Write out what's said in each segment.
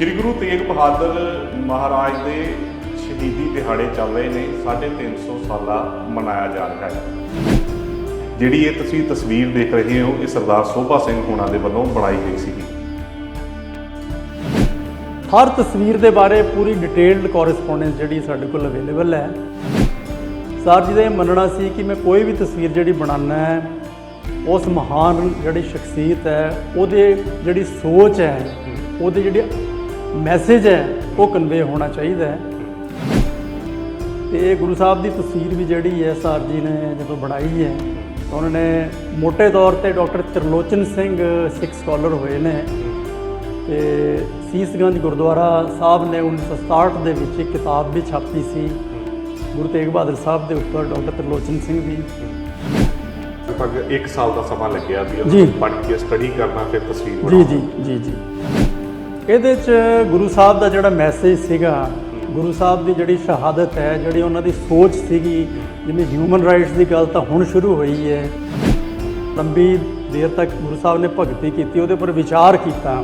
ਸ੍ਰੀ ਗੁਰੂ ਤੇਗ ਬਹਾਦਰ ਮਹਾਰਾਜ ਦੇ ਸ਼ਹੀਦੀ ਦਿਹਾੜੇ ਚੱਲ ਰਹੇ ਨੇ 350 ਸਾਲਾ ਮਨਾਇਆ ਜਾ ਰਿਹਾ ਹੈ। ਜਿਹੜੀ ਇਹ ਤੁਸੀਂ ਤਸਵੀਰ ਦੇਖ ਰਹੇ ਹੋ, ਇਹ ਸਰਦਾਰ ਸੋਭਾ ਸਿੰਘ ਹੋਣਾ ਦੇ ਵੱਲੋਂ ਬਣਾਈ ਗਈ ਸੀਗੀ। ਹਰ ਤਸਵੀਰ ਦੇ ਬਾਰੇ ਪੂਰੀ ਡਿਟੇਲਡ ਕੋਰਸਪੋਂਡੈਂਸ ਜਿਹੜੀ ਸਾਡੇ ਕੋਲ ਅਵੇਲੇਬਲ ਹੈ। ਸਰ ਜੀ ਦਾ ਇਹ ਮੰਨਣਾ ਸੀ ਕਿ ਮੈਂ ਕੋਈ ਵੀ ਤਸਵੀਰ ਜਿਹੜੀ ਬਣਾਉਣਾ ਹੈ, ਉਸ ਮਹਾਨ ਜਿਹੜੀ ਸ਼ਖਸੀਅਤ ਹੈ, ਉਹਦੇ ਜਿਹੜੀ ਸੋਚ ਹੈ, ਉਹਦੇ ਜਿਹੜੇ ਮੈਸੇਜ ਹੈ ਉਹ ਕਨਵੇ ਹੋਣਾ ਚਾਹੀਦਾ ਹੈ। ਤੇ ਇਹ ਗੁਰੂ ਸਾਹਿਬ ਦੀ ਤਸਵੀਰ ਵੀ ਜਿਹੜੀ ਹੈ ਸਰ ਜੀ ਨੇ ਜਦੋਂ ਬਣਾਈ ਹੈ ਉਹਨਾਂ ਨੇ ਮੋٹے ਤੌਰ ਤੇ ਡਾਕਟਰ ਤਰਲੋਚਨ ਸਿੰਘ ਸਿੱਖ ਸਕਾਲਰ ਹੋਏ ਨੇ। ਤੇ ਸੀਸਗੰਜ ਗੁਰਦੁਆਰਾ ਸਾਹਿਬ ਨੇ 1967 ਦੇ ਵਿੱਚ ਇੱਕ ਕਿਤਾਬ ਵੀ ਛਾਪੀ ਸੀ ਗੁਰੂ ਤੇਗ ਬਹਾਦਰ ਸਾਹਿਬ ਦੇ ਉੱਪਰ ਡਾਕਟਰ ਤਰਲੋਚਨ ਸਿੰਘ ਦੀ। ਲਗਭਗ 1 ਸਾਲ ਦਾ ਸਮਾਂ ਲੱਗਿਆ ਵੀ ਜੀ। ਉਹਨੂੰ ਪੜ੍ਹ ਕੇ ਸਟੱਡੀ ਕਰਨਾ ਫਿਰ ਤਸਵੀਰ ਜੀ ਬਣਾਉਣਾ। ਜੀ ਜੀ ਜੀ। ਇਹਦੇ ਚ ਗੁਰੂ ਸਾਹਿਬ ਦਾ ਜਿਹੜਾ ਮੈਸੇਜ ਸੀਗਾ, ਗੁਰੂ ਸਾਹਿਬ ਦੀ ਜਿਹੜੀ ਸ਼ਹਾਦਤ ਹੈ, ਜਿਹੜੀ ਉਹਨਾਂ ਦੀ ਸੋਚ ਸੀਗੀ, ਜਿਵੇਂ ਹਿਊਮਨ ਰਾਈਟਸ ਦੀ ਗੱਲ ਤਾਂ ਹੁਣ ਸ਼ੁਰੂ ਹੋਈ ਹੈ ਲੰਬੀ ਦੇਰ ਤੱਕ ਗੁਰੂ ਸਾਹਿਬ ਨੇ ਭਗਤੀ ਕੀਤੀ, ਉਹਦੇ ਉੱਪਰ ਵਿਚਾਰ ਕੀਤਾ।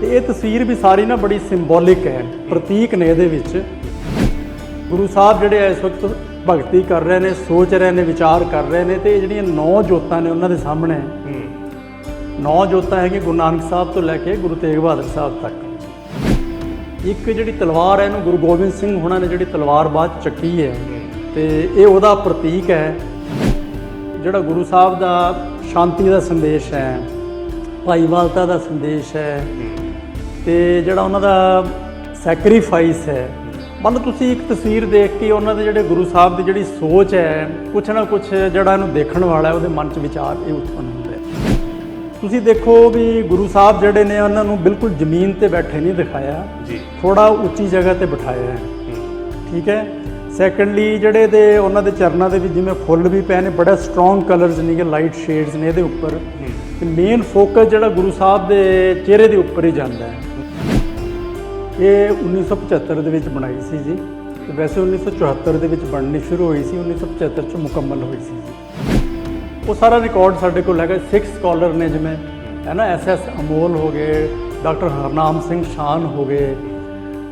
ਤੇ ਇਹ ਤਸਵੀਰ ਵੀ ਸਾਰੀ ਨਾ ਬੜੀ ਸਿੰਬੋਲਿਕ ਹੈ, ਪ੍ਰਤੀਕ ਨੇ ਇਹਦੇ ਵਿੱਚ। ਗੁਰੂ ਸਾਹਿਬ ਜਿਹੜੇ ਇਸ ਵਕਤ ਭਗਤੀ ਕਰ ਰਹੇ ਨੇ, ਸੋਚ ਰਹੇ ਨੇ, ਵਿਚਾਰ ਕਰ ਰਹੇ ਨੇ, ਤੇ ਇਹ ਜਿਹੜੀਆਂ ਨੌ ਜੋਤਾਂ ਨੇ ਉਹਨਾਂ ਦੇ ਸਾਹਮਣੇ ਨੌ ਜੋਤਾਂ ਹੈਗੀਆਂ ਗੁਰੂ ਨਾਨਕ ਸਾਹਿਬ ਤੋਂ ਲੈ ਕੇ ਗੁਰੂ ਤੇਗ ਬਹਾਦਰ ਸਾਹਿਬ ਤੱਕ। ਇੱਕ ਜਿਹੜੀ ਤਲਵਾਰ ਹੈ ਇਹਨੂੰ ਗੁਰੂ ਗੋਬਿੰਦ ਸਿੰਘ ਹੁਣਾਂ ਨੇ ਜਿਹੜੀ ਤਲਵਾਰ ਬਾਅਦ 'ਚ ਚੱਕੀ ਹੈ ਤੇ ਇਹ ਉਹਦਾ ਪ੍ਰਤੀਕ ਹੈ। ਜਿਹੜਾ ਗੁਰੂ ਸਾਹਿਬ ਦਾ ਸ਼ਾਂਤੀ ਦਾ ਸੰਦੇਸ਼ ਹੈ ਭਾਈਵਾਲਤਾ ਦਾ ਸੰਦੇਸ਼ ਹੈ ਤੇ ਜਿਹੜਾ ਉਹਨਾਂ ਦਾ ਸੈਕਰੀਫਾਈਸ ਹੈ। ਮਤਲਬ ਤੁਸੀਂ ਇੱਕ ਤਸਵੀਰ ਦੇਖ ਕੇ ਉਹਨਾਂ ਦੇ ਜਿਹੜੇ ਗੁਰੂ ਸਾਹਿਬ ਦੀ ਜਿਹੜੀ ਸੋਚ ਹੈ, ਕੁਛ ਨਾ ਕੁਛ ਜਿਹੜਾ ਇਹਨੂੰ ਦੇਖਣ ਵਾਲਾ ਉਹਦੇ ਮਨ 'ਚ ਵਿਚਾਰ ਇਹ ਉਤਪੰਨ ਤੁਸੀਂ ਦੇਖੋ ਵੀ ਗੁਰੂ ਸਾਹਿਬ ਜਿਹੜੇ ਨੇ ਉਹਨਾਂ ਨੂੰ ਬਿਲਕੁਲ ਜ਼ਮੀਨ ਤੇ ਬੈਠੇ ਨਹੀਂ ਦਿਖਾਇਆ। ਜੀ। ਥੋੜਾ ਉੱਚੀ ਜਗ੍ਹਾ ਤੇ ਬਿਠਾਇਆ ਹੈ। ਠੀਕ ਹੈ? ਸੈਕੰਡਲੀ ਜਿਹੜੇ ਦੇ ਉਹਨਾਂ ਦੇ ਚਰਨਾਂ ਦੇ ਵਿੱਚ ਜਿਵੇਂ ਫੁੱਲ ਵੀ ਪਏ ਨੇ ਬੜਾ ਸਟਰੋਂਗ ਕਲਰਸ ਨੇਗੇ ਲਾਈਟ ਸ਼ੇਡਸ ਨੇ ਇਹਦੇ ਉੱਪਰ। ਤੇ ਮੇਨ ਫੋਕਸ ਜਿਹੜਾ ਗੁਰੂ ਸਾਹਿਬ ਦੇ ਚਿਹਰੇ ਦੇ ਉੱਪਰ ਹੀ ਜਾਂਦਾ ਹੈ। ਇਹ 1975 ਦੇ ਵਿੱਚ ਬਣਾਈ ਸੀ ਜੀ। ਤੇ ਵੈਸੇ 1974 ਦੇ ਵਿੱਚ ਬਣਨੀ ਸ਼ੁਰੂ ਹੋਈ ਸੀ 1975 ਚ ਮੁਕੰਮਲ ਹੋਈ ਸੀ। ਉਹ ਸਾਰਾ ਰਿਕਾਰਡ ਸਾਡੇ ਕੋਲ ਹੈਗਾ। ਸਿੱਖ ਸਕਾਲਰ ਨੇ ਜਿਵੇਂ, ਹੈ ਨਾ ਐਸ ਐਸ ਅਮੋਲ ਹੋ ਗਏ ਡਾਕਟਰ ਹਰਨਾਮ ਸਿੰਘ ਸ਼ਾਨ ਹੋ ਗਏ।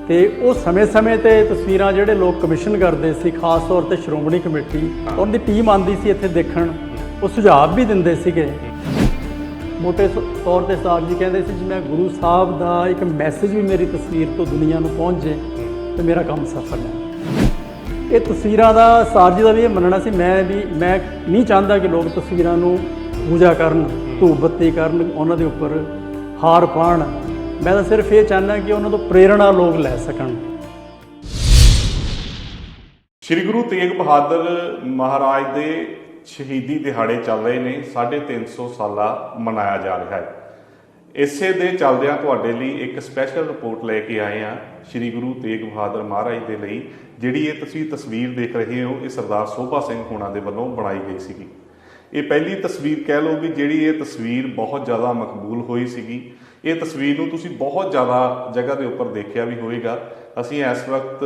ਤੇ ਉਹ ਸਮੇਂ-ਸਮੇਂ ਤੇ ਤਸਵੀਰਾਂ ਜਿਹੜੇ ਲੋਕ ਕਮਿਸ਼ਨ ਕਰਦੇ ਸੀ, ਖਾਸ ਤੌਰ ਤੇ ਸ਼੍ਰੋਮਣੀ ਕਮੇਟੀ ਉਹਨਾਂ ਦੀ ਟੀਮ ਆਂਦੀ ਸੀ ਇੱਥੇ ਦੇਖਣ। ਉਹ ਸੁਝਾਅ ਵੀ ਦਿੰਦੇ ਸੀਗੇ। ਮੋٹے ਤੌਰ ਤੇ ਸਾਹਿਬ ਜੀ ਕਹਿੰਦੇ ਸੀ, ਜਿਵੇਂ ਗੁਰੂ ਸਾਹਿਬ ਦਾ ਇੱਕ ਮੈਸੇਜ ਵੀ ਮੇਰੀ ਤਸਵੀਰ ਤੋਂ ਦੁਨੀਆ ਨੂੰ ਪਹੁੰਚ ਜੇ ਤੇ ਮੇਰਾ ਕੰਮ ਸਫਲ ਹੈ। ਇਹ ਤਸਵੀਰਾਂ ਦਾ ਸਾਰ ਜੀ ਦਾ ਵੀ ਇਹ ਮੰਨਣਾ ਸੀ, ਮੈਂ ਵੀ, ਮੈਂ ਨਹੀਂ ਚਾਹੁੰਦਾ ਕਿ ਲੋਕ ਤਸਵੀਰਾਂ ਨੂੰ ਪੂਜਾ ਕਰਨ, ਧੂਪ ਬੱਤੀ ਕਰਨ, ਉਹਨਾਂ ਦੇ ਉੱਪਰ ਹਾਰ ਪਾਣ। ਮੈਂ ਤਾਂ ਸਿਰਫ ਇਹ ਚਾਹੁੰਦਾ ਕਿ ਉਹਨਾਂ ਤੋਂ ਪ੍ਰੇਰਣਾ ਲੋਕ ਲੈ ਸਕਣ। ਸ੍ਰੀ ਗੁਰੂ ਤੇਗ ਬਹਾਦਰ ਮਹਾਰਾਜ ਦੇ ਸ਼ਹੀਦੀ ਦਿਹਾੜੇ ਚੱਲ ਰਹੇ ਨੇ 350 ਸਾਲਾ ਮਨਾਇਆ ਜਾ ਰਿਹਾ ਹੈ। ਇਸੇ ਦੇ ਚੱਲਦਿਆਂ ਤੁਹਾਡੇ ਲਈ ਇੱਕ ਸਪੈਸ਼ਲ ਰਿਪੋਰਟ ਲੈ ਕੇ ਆਏ ਹਾਂ ਸ੍ਰੀ ਗੁਰੂ ਤੇਗ ਬਹਾਦਰ ਮਹਾਰਾਜ ਦੇ ਲਈ, ਜਿਹੜੀ ਇਹ ਤੁਸੀਂ ਤਸਵੀਰ ਦੇਖ ਰਹੇ ਹੋ, ਇਹ ਸਰਦਾਰ ਸੋਭਾ ਸਿੰਘ ਹੋਣਾ ਦੇ ਵੱਲੋਂ ਬਣਾਈ ਗਈ ਸੀਗੀ। ਇਹ ਪਹਿਲੀ ਤਸਵੀਰ ਕਹਿ ਲਓ ਵੀ ਜਿਹੜੀ ਇਹ ਤਸਵੀਰ ਬਹੁਤ ਜ਼ਿਆਦਾ ਮਕਬੂਲ ਹੋਈ ਸੀਗੀ। ਇਹ ਤਸਵੀਰ ਨੂੰ ਤੁਸੀਂ ਬਹੁਤ ਜ਼ਿਆਦਾ ਜਗ੍ਹਾ ਦੇ ਉੱਪਰ ਦੇਖਿਆ ਵੀ ਹੋਵੇਗਾ। ਅਸੀਂ ਇਸ ਵਕਤ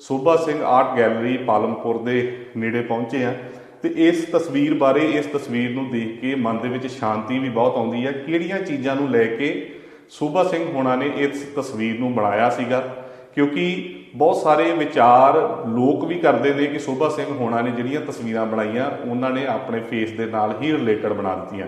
ਸੋਭਾ ਸਿੰਘ ਆਰਟ ਗੈਲਰੀ ਪਾਲਮਪੁਰ ਦੇ ਨੇੜੇ ਪਹੁੰਚੇ ਆ ਤੇ ਇਸ ਤਸਵੀਰ ਬਾਰੇ, ਇਸ ਤਸਵੀਰ ਨੂੰ ਦੇਖ ਕੇ ਮਨ ਦੇ ਵਿੱਚ ਸ਼ਾਂਤੀ ਵੀ ਬਹੁਤ ਆਉਂਦੀ ਹੈ। ਕਿਹੜੀਆਂ ਚੀਜ਼ਾਂ ਨੂੰ ਲੈ ਕੇ ਸੋਭਾ ਸਿੰਘ ਹੋਣਾ ਨੇ ਇਸ ਤਸਵੀਰ ਨੂੰ ਬਣਾਇਆ ਸੀਗਾ? ਕਿਉਂਕਿ ਬਹੁਤ ਸਾਰੇ ਵਿਚਾਰ ਲੋਕ ਵੀ ਕਰਦੇ ਨੇ ਕਿ ਸੋਭਾ ਸਿੰਘ ਹੋਣਾ ਨੇ ਜਿਹੜੀਆਂ ਤਸਵੀਰਾਂ ਬਣਾਈਆਂ, ਉਹਨਾਂ ਨੇ ਆਪਣੇ ਫੇਸ ਦੇ ਨਾਲ ਹੀ ਰਿਲੇਟਡ ਬਣਾ ਦਿੱਤੀਆਂ।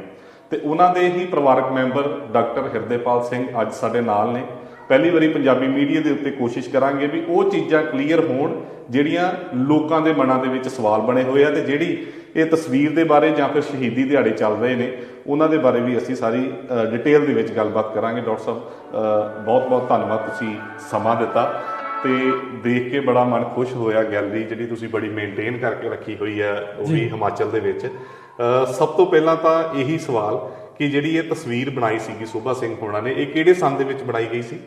ਤੇ ਉਹਨਾਂ ਦੇ ਹੀ ਪਰਿਵਾਰਕ ਮੈਂਬਰ ਡਾਕਟਰ ਹਿਰਦੇਪਾਲ ਸਿੰਘ ਅੱਜ ਸਾਡੇ ਨਾਲ ਨੇ। ਪਹਿਲੀ ਵਾਰੀ ਪੰਜਾਬੀ ਮੀਡੀਆ ਦੇ ਉੱਤੇ ਕੋਸ਼ਿਸ਼ ਕਰਾਂਗੇ ਵੀ ਉਹ ਚੀਜ਼ਾਂ ਕਲੀਅਰ ਹੋਣ ਜਿਹੜੀਆਂ ਲੋਕਾਂ ਦੇ ਮਨਾਂ ਦੇ ਵਿੱਚ ਸਵਾਲ ਬਣੇ ਹੋਏ ਆ ਤੇ ਜਿਹੜੀ ਇਹ ਤਸਵੀਰ ਦੇ ਬਾਰੇ ਜਾਂ ਫਿਰ ਸ਼ਹੀਦੀ ਦਿਹਾੜੇ ਚੱਲ ਰਹੇ ਨੇ ਉਹਨਾਂ ਦੇ ਬਾਰੇ ਵੀ ਅਸੀਂ ਸਾਰੀ ਡਿਟੇਲ ਦੇ ਵਿੱਚ ਗੱਲਬਾਤ ਕਰਾਂਗੇ। ਡਾਕਟਰ ਸਾਹਿਬ ਬਹੁਤ ਬਹੁਤ ਧੰਨਵਾਦ ਤੁਸੀਂ ਸਮਾਂ ਦਿੱਤਾ ਤੇ ਦੇਖ ਕੇ ਬੜਾ ਮਨ ਖੁਸ਼ ਹੋਇਆ ਗੈਲਰੀ ਜਿਹੜੀ ਤੁਸੀਂ ਬੜੀ ਮੇਨਟੇਨ ਕਰਕੇ ਰੱਖੀ ਹੋਈ ਹੈ ਉਹ ਵੀ ਹਿਮਾਚਲ ਦੇ ਵਿੱਚ। ਸਭ ਤੋਂ ਪਹਿਲਾਂ ਤਾਂ ਇਹੀ ਸਵਾਲ ਕਿ ਜਿਹੜੀ ਇਹ ਤਸਵੀਰ ਬਣਾਈ ਸੀਗੀ ਸੋਭਾ ਸਿੰਘ ਹੋਣਾ ਨੇ ਇਹ ਕਿਹੜੇ ਸੰਨ ਦੇ ਵਿੱਚ ਬਣਾਈ ਗਈ ਸੀ?